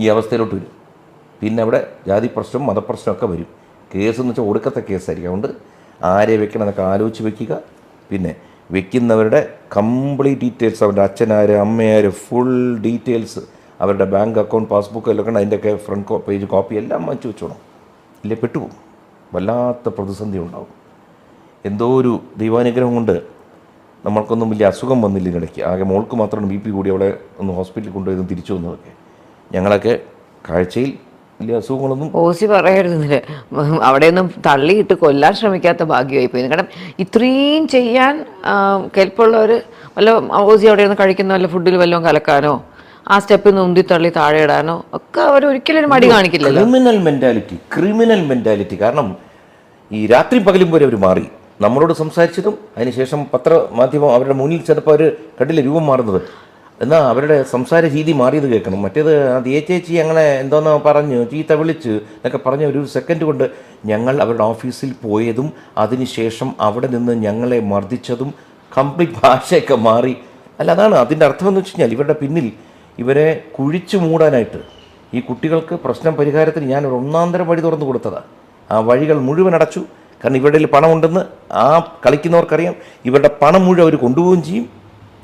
ഈ അവസ്ഥയിലോട്ട് വരും. പിന്നെ അവിടെ ജാതി പ്രശ്നം മതപ്രശ്നമൊക്കെ വരും. കേസ് എന്ന് വെച്ചാൽ ഒടുക്കത്തെ കേസായിരിക്കും. അതുകൊണ്ട് ആരെ വെക്കണം എന്നൊക്കെ ആലോചിച്ച് വെക്കുക. പിന്നെ വെക്കുന്നവരുടെ കംപ്ലീറ്റ് ഡീറ്റെയിൽസ് അവരുടെ അച്ഛനാര് അമ്മയാര് ഫുൾ ഡീറ്റെയിൽസ് അവരുടെ ബാങ്ക് അക്കൗണ്ട് പാസ്ബുക്ക് എല്ലാം കണ്ട് അതിന്റെയൊക്കെ ഫ്രണ്ട് പേജ് കോപ്പി എല്ലാം വാങ്ങിച്ചു വെച്ചോണം. ഇല്ലേ? പെട്ടുപോകും. വല്ലാത്ത പ്രതിസന്ധി ഉണ്ടാവും. എന്തോ ഒരു ദൈവാനുഗ്രഹം കൊണ്ട് നമ്മൾക്കൊന്നും വലിയ അസുഖം വന്നില്ല ഇതിനിടയ്ക്ക്. ആകെ മോൾക്ക് മാത്രമാണ് ബി പി കൂടി അവളെ ഒന്ന് ഹോസ്പിറ്റലിൽ കൊണ്ടുപോയതും തിരിച്ചു വന്നതൊക്കെ. ഞങ്ങളൊക്കെ കാഴ്ചയിൽ വലിയ അസുഖങ്ങളൊന്നും ഓസി പറയരുതിൽ അവിടെയൊന്നും തള്ളിയിട്ട് കൊല്ലാൻ ശ്രമിക്കാത്ത ഭാഗ്യമായി പോയി കാരണം ഇത്രയും ചെയ്യാൻ കെൽപ്പുള്ളവർ വല്ല ഓസി അവിടെ ഇരുന്ന് കഴിക്കുന്ന വല്ല ഫുഡിൽ വല്ലതും കലക്കാനോ ആ സ്റ്റെപ്പിൽ നിന്ന് ഉന്തി തള്ളി താഴെ ഇടാനോ ഒക്കെ അവർ ഒരിക്കലും ഒരു മടി കാണിക്കില്ല ക്രിമിനൽ മെന്റാലിറ്റി ക്രിമിനൽ മെന്റാലിറ്റി. കാരണം ഈ രാത്രി പകലും പോലെ അവർ മാറി. നമ്മളോട് സംസാരിച്ചതും അതിനുശേഷം പത്രമാധ്യമം അവരുടെ മുന്നിൽ ചിലപ്പോൾ അവർ കണ്ടില്ല രൂപം മാറുന്നത്? എന്നാൽ അവരുടെ സംസാര രീതി മാറിയത് കേൾക്കണം. മറ്റേത് അത് ചേച്ചി അങ്ങനെ എന്തോന്നോ പറഞ്ഞു ചീത്ത വിളിച്ച് എന്നൊക്കെ പറഞ്ഞ ഒരു സെക്കൻഡ് കൊണ്ട് ഞങ്ങൾ അവരുടെ ഓഫീസിൽ പോയതും അതിനുശേഷം അവിടെ നിന്ന് ഞങ്ങളെ മർദ്ദിച്ചതും കംപ്ലീറ്റ് ഭാഷയൊക്കെ മാറി. അല്ല അതാണ് അതിന്റെ അർത്ഥം എന്ന് വെച്ച് കഴിഞ്ഞാൽ ഇവരുടെ പിന്നിൽ ഇവരെ കുഴിച്ചു മൂടാനായിട്ട് ഈ കുട്ടികൾക്ക് പ്രശ്നം പരിഹാരത്തിന് ഞാൻ ഒരു ഒന്നാന്തരം വഴി തുറന്നു കൊടുത്തതാണ് ആ വഴികൾ മുഴുവൻ അടച്ചു. കാരണം ഇവരുടെ പണമുണ്ടെന്ന് ആ കളിക്കുന്നവർക്കറിയാം. ഇവരുടെ പണം മുഴുവൻ അവർ കൊണ്ടുപോവുകയും ചെയ്യും.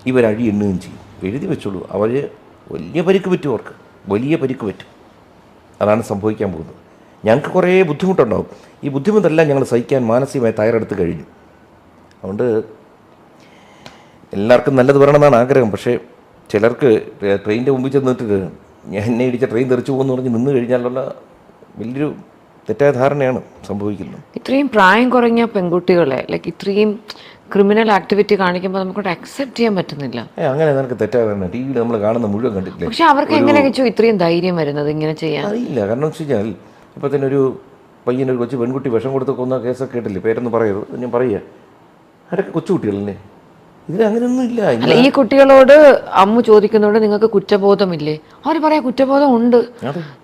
ഇവരഴി എണ്ണുകയും ചെയ്യും. എഴുതി വെച്ചോളൂ. അവർ വലിയ പരിക്ക് പറ്റും അവർക്ക്. വലിയ പരിക്ക് പറ്റും. അതാണ് സംഭവിക്കാൻ പോകുന്നത്. ഞങ്ങൾക്ക് കുറേ ബുദ്ധിമുട്ടുണ്ടാവും. ഈ ബുദ്ധിമുട്ടെല്ലാം ഞങ്ങൾ സഹിക്കാൻ മാനസികമായി തയ്യാറെടുത്ത് കഴിഞ്ഞു. അതുകൊണ്ട് എല്ലാവർക്കും നല്ലത് വരണമെന്നാണ് ആഗ്രഹം. പക്ഷേ ചിലർക്ക് ട്രെയിനിന്റെ മുമ്പിൽ ചെന്നിട്ട് എന്നെ ഇടിച്ച ട്രെയിൻ തെറിച്ചു പോകുമെന്ന് പറഞ്ഞ് നിന്ന് കഴിഞ്ഞാലുള്ള വലിയൊരു തെറ്റായ ധാരണയാണ് സംഭവിക്കുന്നത്. ഇത്രയും പ്രായം കുറഞ്ഞ പെൺകുട്ടികളെ ലൈക്ക് ഇത്രയും ക്രിമിനൽ ആക്ടിവിറ്റി കാണിക്കുമ്പോൾ നമുക്ക് അക്സെപ്റ്റ് ചെയ്യാൻ പറ്റുന്നില്ല. അങ്ങനെ നിനക്ക് തെറ്റായ ധാരണ ടി വിയിൽ നമ്മൾ കാണുന്ന മുഴുവൻ കണ്ടിട്ടില്ല? പക്ഷെ അവർക്ക് എങ്ങനെ ഇത്രയും ധൈര്യം വരുന്നത് ഇങ്ങനെ ചെയ്യാൻ? അറിയില്ല. കാരണം വെച്ച് കഴിഞ്ഞാൽ ഇപ്പോൾ തന്നെ ഒരു പയ്യനൊരു കൊച്ചു പെൺകുട്ടി വിഷം കൊടുത്ത് കൊന്ന കേസൊക്കെ കേട്ടില്ലേ? പേരൊന്നും പറയരുത്. ഞാൻ പറയുക. അവരൊക്കെ കൊച്ചുകുട്ടികളല്ലേ? ഇന്ന് ഈ കുട്ടികളോട് അമ്മ ചോദിക്കുന്നതുകൊണ്ട് നിങ്ങൾക്ക് കുറ്റബോധമില്ലേ? അവർ പറയാ കുറ്റബോധം ഉണ്ട്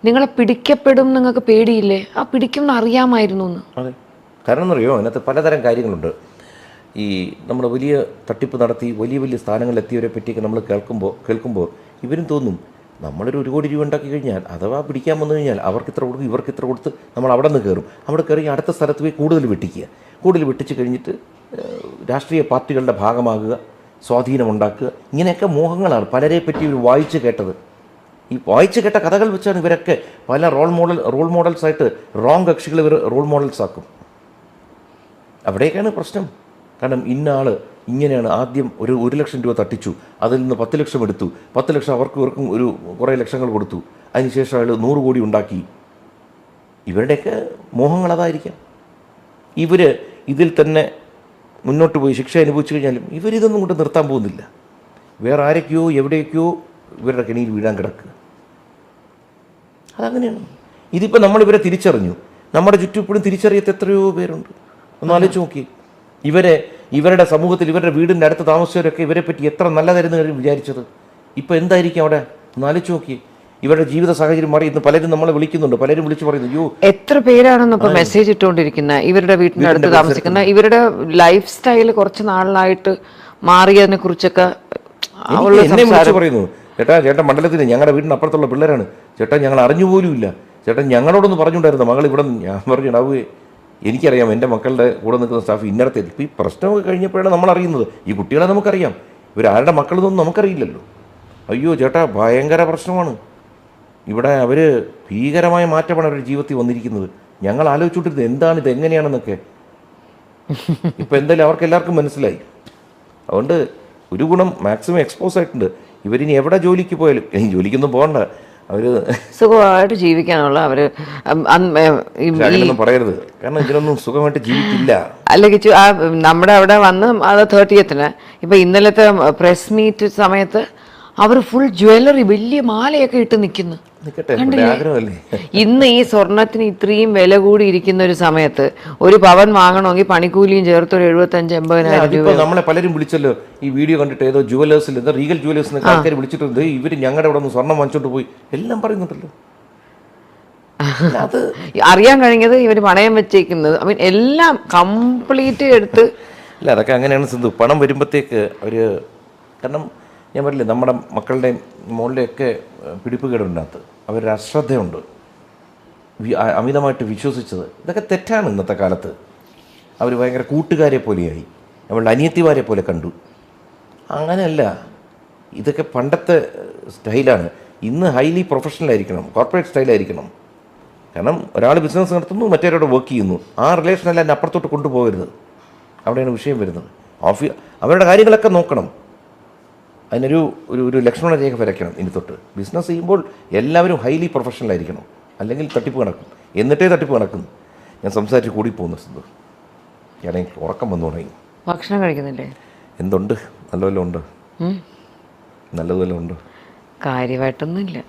നിങ്ങളെ പിടിക്കപ്പെടും നിങ്ങൾക്ക് പേടിയില്ലേ? ആ പിടിക്കും എന്ന് അറിയാമായിരുന്നു അതെ. കാരണം അറിയോ അതിനകത്ത് പലതരം കാര്യങ്ങളുണ്ട്. ഈ നമ്മൾ വലിയ തട്ടിപ്പ് നടത്തി വലിയ വലിയ സ്ഥാനങ്ങളിൽ എത്തിയവരെ പറ്റിയൊക്കെ നമ്മൾ കേൾക്കുമ്പോൾ കേൾക്കുമ്പോൾ ഇവരും തോന്നും നമ്മളൊരു ഒരു കോടി രൂപ ഉണ്ടാക്കി കഴിഞ്ഞാൽ അഥവാ പിടിക്കാൻ വന്നു കഴിഞ്ഞാൽ അവർക്ക് ഇത്ര കൊടുക്കും ഇവർക്ക് ഇത്ര കൊടുത്ത് നമ്മൾ അവിടെ നിന്ന് കയറും. അവിടെ കയറി അടുത്ത സ്ഥലത്ത് പോയി കൂടുതൽ വെട്ടിക്കുക. കൂടുതൽ വെട്ടിച്ച് കഴിഞ്ഞിട്ട് രാഷ്ട്രീയ പാർട്ടികളുടെ ഭാഗമാകുക സ്വാധീനമുണ്ടാക്കുക ഇങ്ങനെയൊക്കെ മോഹങ്ങളാണ് പലരെ പറ്റി ഇവർ വായിച്ച് കേട്ടത്. ഈ വായിച്ച് കേട്ട കഥകൾ വെച്ചാണ് ഇവരൊക്കെ പല റോൾ മോഡൽ റോൾ മോഡൽസ് ആയിട്ട് റോങ് കക്ഷികൾ ഇവർ റോൾ മോഡൽസ് ആക്കും അവിടേക്കാണ് പ്രശ്നം. കാരണം ഇന്ന ആൾ ഇങ്ങനെയാണ് ആദ്യം ഒരു ഒരു ലക്ഷം രൂപ തട്ടിച്ചു അതിൽ നിന്ന് പത്ത് ലക്ഷം എടുത്തു പത്ത് ലക്ഷം അവർക്ക് ഇവർക്കും ഒരു കുറേ ലക്ഷങ്ങൾ കൊടുത്തു അതിനുശേഷം അയാൾ നൂറ് കോടി ഉണ്ടാക്കി. ഇവരുടെയൊക്കെ മോഹങ്ങൾ അതായിരിക്കാം. ഇവർ ഇതിൽ തന്നെ മുന്നോട്ട് പോയി ശിക്ഷ അനുഭവിച്ചു കഴിഞ്ഞാലും ഇവരിതൊന്നും കൊണ്ട് നിർത്താൻ പോകുന്നില്ല. വേറെ ആരൊക്കെയോ എവിടെയൊക്കെയോ ഇവരുടെ കെണിയിൽ വീഴാൻ കിടക്കുക അതങ്ങനെയാണ്. ഇതിപ്പോൾ നമ്മൾ ഇവരെ തിരിച്ചറിഞ്ഞു. നമ്മുടെ ചുറ്റും ഇപ്പോഴും തിരിച്ചറിയാത്ത എത്രയോ പേരുണ്ട്. ഒന്ന് ആലോചിച്ച് നോക്കി ഇവരെ ഇവരുടെ സമൂഹത്തിൽ ഇവരുടെ വീടിന്റെ അടുത്ത് താമസിച്ചവരൊക്കെ ഇവരെ പറ്റി എത്ര നല്ലതായിരുന്നു വിചാരിച്ചത്. ഇപ്പോൾ എന്തായിരിക്കും അവിടെ? ഒന്ന് ആലോചിച്ച് നോക്കി ഇവരുടെ ജീവിത സാഹചര്യം മാറി ഇന്ന് പലരും നമ്മളെ വിളിക്കുന്നുണ്ട്. പലരും വിളിച്ചു പറയുന്നു അയ്യോ എത്ര പേരാണെന്ന് ഇപ്പൊ മെസ്സേജ് ഇട്ടുകൊണ്ടിരിക്കുന്നത് ഇവരുടെ വീട്ടിനടുത്ത് താമസിക്കുന്ന ഇവരുടെ ലൈഫ് സ്റ്റൈൽ കുറച്ച് നാളിലായിട്ട് മാറിയതിനെ കുറിച്ചൊക്കെ എന്നെ വിളിച്ചു പറയുന്നു. ചേട്ടാ ചേട്ടൻ മണ്ഡലത്തിൽ ഞങ്ങളുടെ വീടിന് അപ്പുറത്തുള്ള പിള്ളേരാണ്. ചേട്ടാ ഞങ്ങൾ അറിഞ്ഞു പോലും ഇല്ല ചേട്ടൻ ഞങ്ങളോടൊന്ന് പറഞ്ഞിട്ടുണ്ടായിരുന്നു മകൾ ഇവിടെ ഞാൻ പറഞ്ഞു ഉണ്ടാവുകയെ എനിക്കറിയാം എന്റെ മക്കളുടെ കൂടെ നിൽക്കുന്ന സ്റ്റാഫ് ഇന്നടത്തെ ഇപ്പോൾ ഈ പ്രശ്നമൊക്കെ കഴിഞ്ഞപ്പോഴാണ് നമ്മൾ അറിയുന്നത് ഈ കുട്ടികളെ നമുക്കറിയാം. ഇവരാരുടെ മക്കളെന്നൊന്നും നമുക്കറിയില്ലല്ലോ. അയ്യോ ചേട്ടാ ഭയങ്കര പ്രശ്നമാണ്. ഇവിടെ അവർ ഭീകരമായ മാറ്റമാണ് അവരുടെ ജീവിതത്തിൽ വന്നിരിക്കുന്നത്. ഞങ്ങൾ ആലോചിച്ചുകൊണ്ടിരുന്നത് എന്താണ് ഇത് എങ്ങനെയാണെന്നൊക്കെ. ഇപ്പം എന്തായാലും അവർക്ക് എല്ലാവർക്കും മനസ്സിലായി. അതുകൊണ്ട് ഒരു ഗുണം മാക്സിമം എക്സ്പോസ് ആയിട്ടുണ്ട്. ഇവരിനി എവിടെ ജോലിക്ക് പോയാലും ഇനി ജോലിക്കൊന്നും പോകണ്ട. അവർ സുഖമായിട്ട് ജീവിക്കാനുള്ള അവർ അങ്ങനെയൊന്നും പറയരുത്. കാരണം ഇതിനൊന്നും സുഖമായിട്ട് ജീവിക്കില്ല. അല്ല കിച്ചു ആ നമ്മുടെ അവിടെ വന്ന് അത് തേർട്ടിയത്തിന് ഇപ്പൊ ഇന്നലത്തെ പ്രസ് മീറ്റ് സമയത്ത് അവർ ഫുൾ ജ്വല്ലറി വലിയ മാലയൊക്കെ ഇട്ട് നിൽക്കുന്നു. ഇന്ന് ഈ സ്വർണത്തിന് ഇത്രയും വില കൂടി ഇരിക്കുന്ന ഒരു സമയത്ത് ഒരു പവൻ വാങ്ങണമെങ്കിൽ പണിക്കൂലിയും ചേർത്ത് ഒരു എഴുപത്തഞ്ച് എൺപതിനായിരം രൂപ നമ്മളെ പലരും വിളിച്ചല്ലോ ഈ വീഡിയോ കണ്ടിട്ട് ഏതോ ജുവലേഴ്സിൽ റീഗൽ ജുവലേഴ്സിൽ ആൾക്കാർ വിളിച്ചിട്ടുണ്ട് ഇവർ ഞങ്ങളുടെ അവിടെ നിന്ന് സ്വർണം വാങ്ങിച്ചോണ്ട് പോയി. എല്ലാം പറയുന്നുണ്ടല്ലോ. അത് അറിയാൻ കഴിഞ്ഞത് ഇവർ പണയം വെച്ചേക്കുന്നത്. ഐ മീൻ എല്ലാം കംപ്ലീറ്റ് എടുത്ത് അല്ല അതൊക്കെ അങ്ങനെയാണ് സിന്ധു. പണം വരുമ്പോഴത്തേക്ക് അവർ കാരണം ഞാൻ പറയില്ലേ നമ്മുടെ മക്കളുടെയും മോളുടെയൊക്കെ പിടിപ്പ് അവരൊരു അശ്രദ്ധയുണ്ട് അമിതമായിട്ട് വിശ്വസിച്ചത്. ഇതൊക്കെ തെറ്റാണ് ഇന്നത്തെ കാലത്ത്. അവർ ഭയങ്കര കൂട്ടുകാരെ പോലെയായി. അവളുടെ അനിയത്തിമാരെ പോലെ കണ്ടു. അങ്ങനെയല്ല. ഇതൊക്കെ പണ്ടത്തെ സ്റ്റൈലാണ്. ഇന്ന് ഹൈലി പ്രൊഫഷണൽ ആയിരിക്കണം. കോർപ്പറേറ്റ് സ്റ്റൈലായിരിക്കണം കാരണം ഒരാൾ ബിസിനസ് നടത്തുന്നു മറ്റൊരാളോട് വർക്ക് ചെയ്യുന്നു. ആ റിലേഷനെല്ലാം എന്നെ അപ്പുറത്തോട്ട് കൊണ്ടുപോകരുത്. അവിടെയാണ് വിഷയം വരുന്നത്. ഓഫീ അവരുടെ കാര്യങ്ങളൊക്കെ നോക്കണം. അതിനൊരു ഒരു ഒരു ലക്ഷണ രേഖ വരയ്ക്കണം ഇനി തൊട്ട്. ബിസിനസ് ചെയ്യുമ്പോൾ എല്ലാവരും ഹൈലി പ്രൊഫഷണൽ ആയിരിക്കണം. അല്ലെങ്കിൽ തട്ടിപ്പ് കണക്കും എന്നിട്ടേ തട്ടിപ്പ് കണക്കും ഞാൻ സംസാരിച്ച് കൂടി പോകുന്ന സിന്ധു. ഞാൻ ഉറക്കം വന്നു തുടങ്ങി. ഭക്ഷണം കഴിക്കുന്നില്ലേ? എന്തുണ്ട്? നല്ല വല്ലതും ഉണ്ട്. ഉം. നല്ലത് വല്ലതും ഉണ്ട്. കാര്യമായിട്ടൊന്നുമില്ല.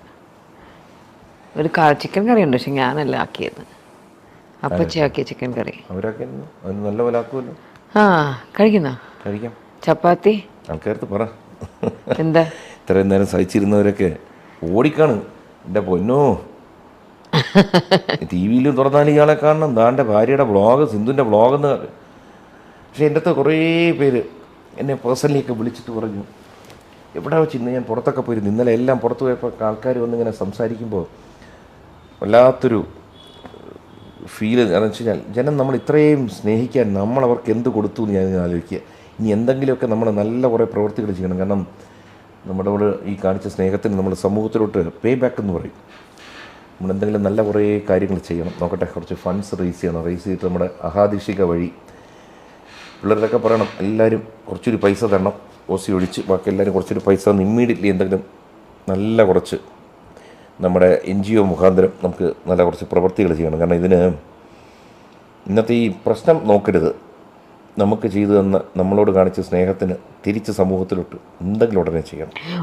ഒരു ചിക്കൻ കറി ഉണ്ട്. പക്ഷെ ഞാനല്ല ആക്കിയത്. അപ്പച്ചി ആക്കിയ ചിക്കൻ കറി അവരൊക്കെ നല്ല പോലെ ആക്കുമല്ലോ ആ കഴിക്കുന്ന? കഴിക്കാം. ചപ്പാത്തി? ആൾക്കാർക്ക് പറ. എന്താ? ഇത്രയും നേരം സഹിച്ചിരുന്നവരൊക്കെ ഓടിക്കാണ്. എന്റെ പൊന്നോ. ടി വിയിൽ തുറന്നാൽ ഇയാളെ കാണണം. ദാന്റെ ഭാര്യയുടെ ബ്ലോഗ് സിന്ധുവിന്റെ വ്ളോഗ് എന്ന് പക്ഷേ എന്റെ അടുത്ത് കുറേ പേര് എന്നെ പേഴ്സണലിയൊക്കെ വിളിച്ചിട്ട് പറഞ്ഞു എവിടെ വെച്ച് ഇന്ന് ഞാൻ പുറത്തൊക്കെ പോയിരുന്നു. ഇന്നലെ എല്ലാം പുറത്ത് പോയപ്പോൾ ആൾക്കാർ വന്നിങ്ങനെ സംസാരിക്കുമ്പോൾ വല്ലാത്തൊരു ഫീൽ കാരണം വെച്ച് കഴിഞ്ഞാൽ ജനം നമ്മൾ ഇത്രയും സ്നേഹിക്കാൻ നമ്മൾ അവർക്ക് എന്ത് കൊടുത്തു എന്ന് ഞാൻ ആലോചിക്കുക. ഇനി എന്തെങ്കിലുമൊക്കെ നമ്മൾ നല്ല കുറേ പ്രവൃത്തികൾ ചെയ്യണം. കാരണം നമ്മുടെ ഈ കാണിച്ച സ്നേഹത്തിന് നമ്മൾ സമൂഹത്തിലോട്ട് പേ ബാക്ക് എന്ന് പറയും. നമ്മൾ എന്തെങ്കിലും നല്ല കുറേ കാര്യങ്ങൾ ചെയ്യണം. നോക്കട്ടെ കുറച്ച് ഫണ്ട്സ് റേസ് ചെയ്യണം. റേസ് ചെയ്തിട്ട് നമ്മുടെ അഹാദിഷിക വഴി പിള്ളേരൊക്കെ പറയണം എല്ലാവരും കുറച്ചൊരു പൈസ തരണം. ഓസി ഒഴിച്ച് ബാക്കി എല്ലാവരും കുറച്ചൊരു പൈസ ഇമ്മീഡിയറ്റ്ലി എന്തെങ്കിലും നല്ല കുറച്ച് നമ്മുടെ എൻ ജി ഒ മുഖാന്തരം നമുക്ക് നല്ല കുറച്ച് പ്രവൃത്തികൾ ചെയ്യണം. കാരണം ഇതിന് ഇന്നത്തെ ഈ പ്രശ്നം നോക്കരുത്. നമുക്ക് ചെയ്തു തന്ന നമ്മളോട് കാണിച്ച സ്നേഹത്തിന് തിരിച്ച് സമൂഹത്തിലോട്ട് എന്തെങ്കിലും ഉടനെ ചെയ്യണം.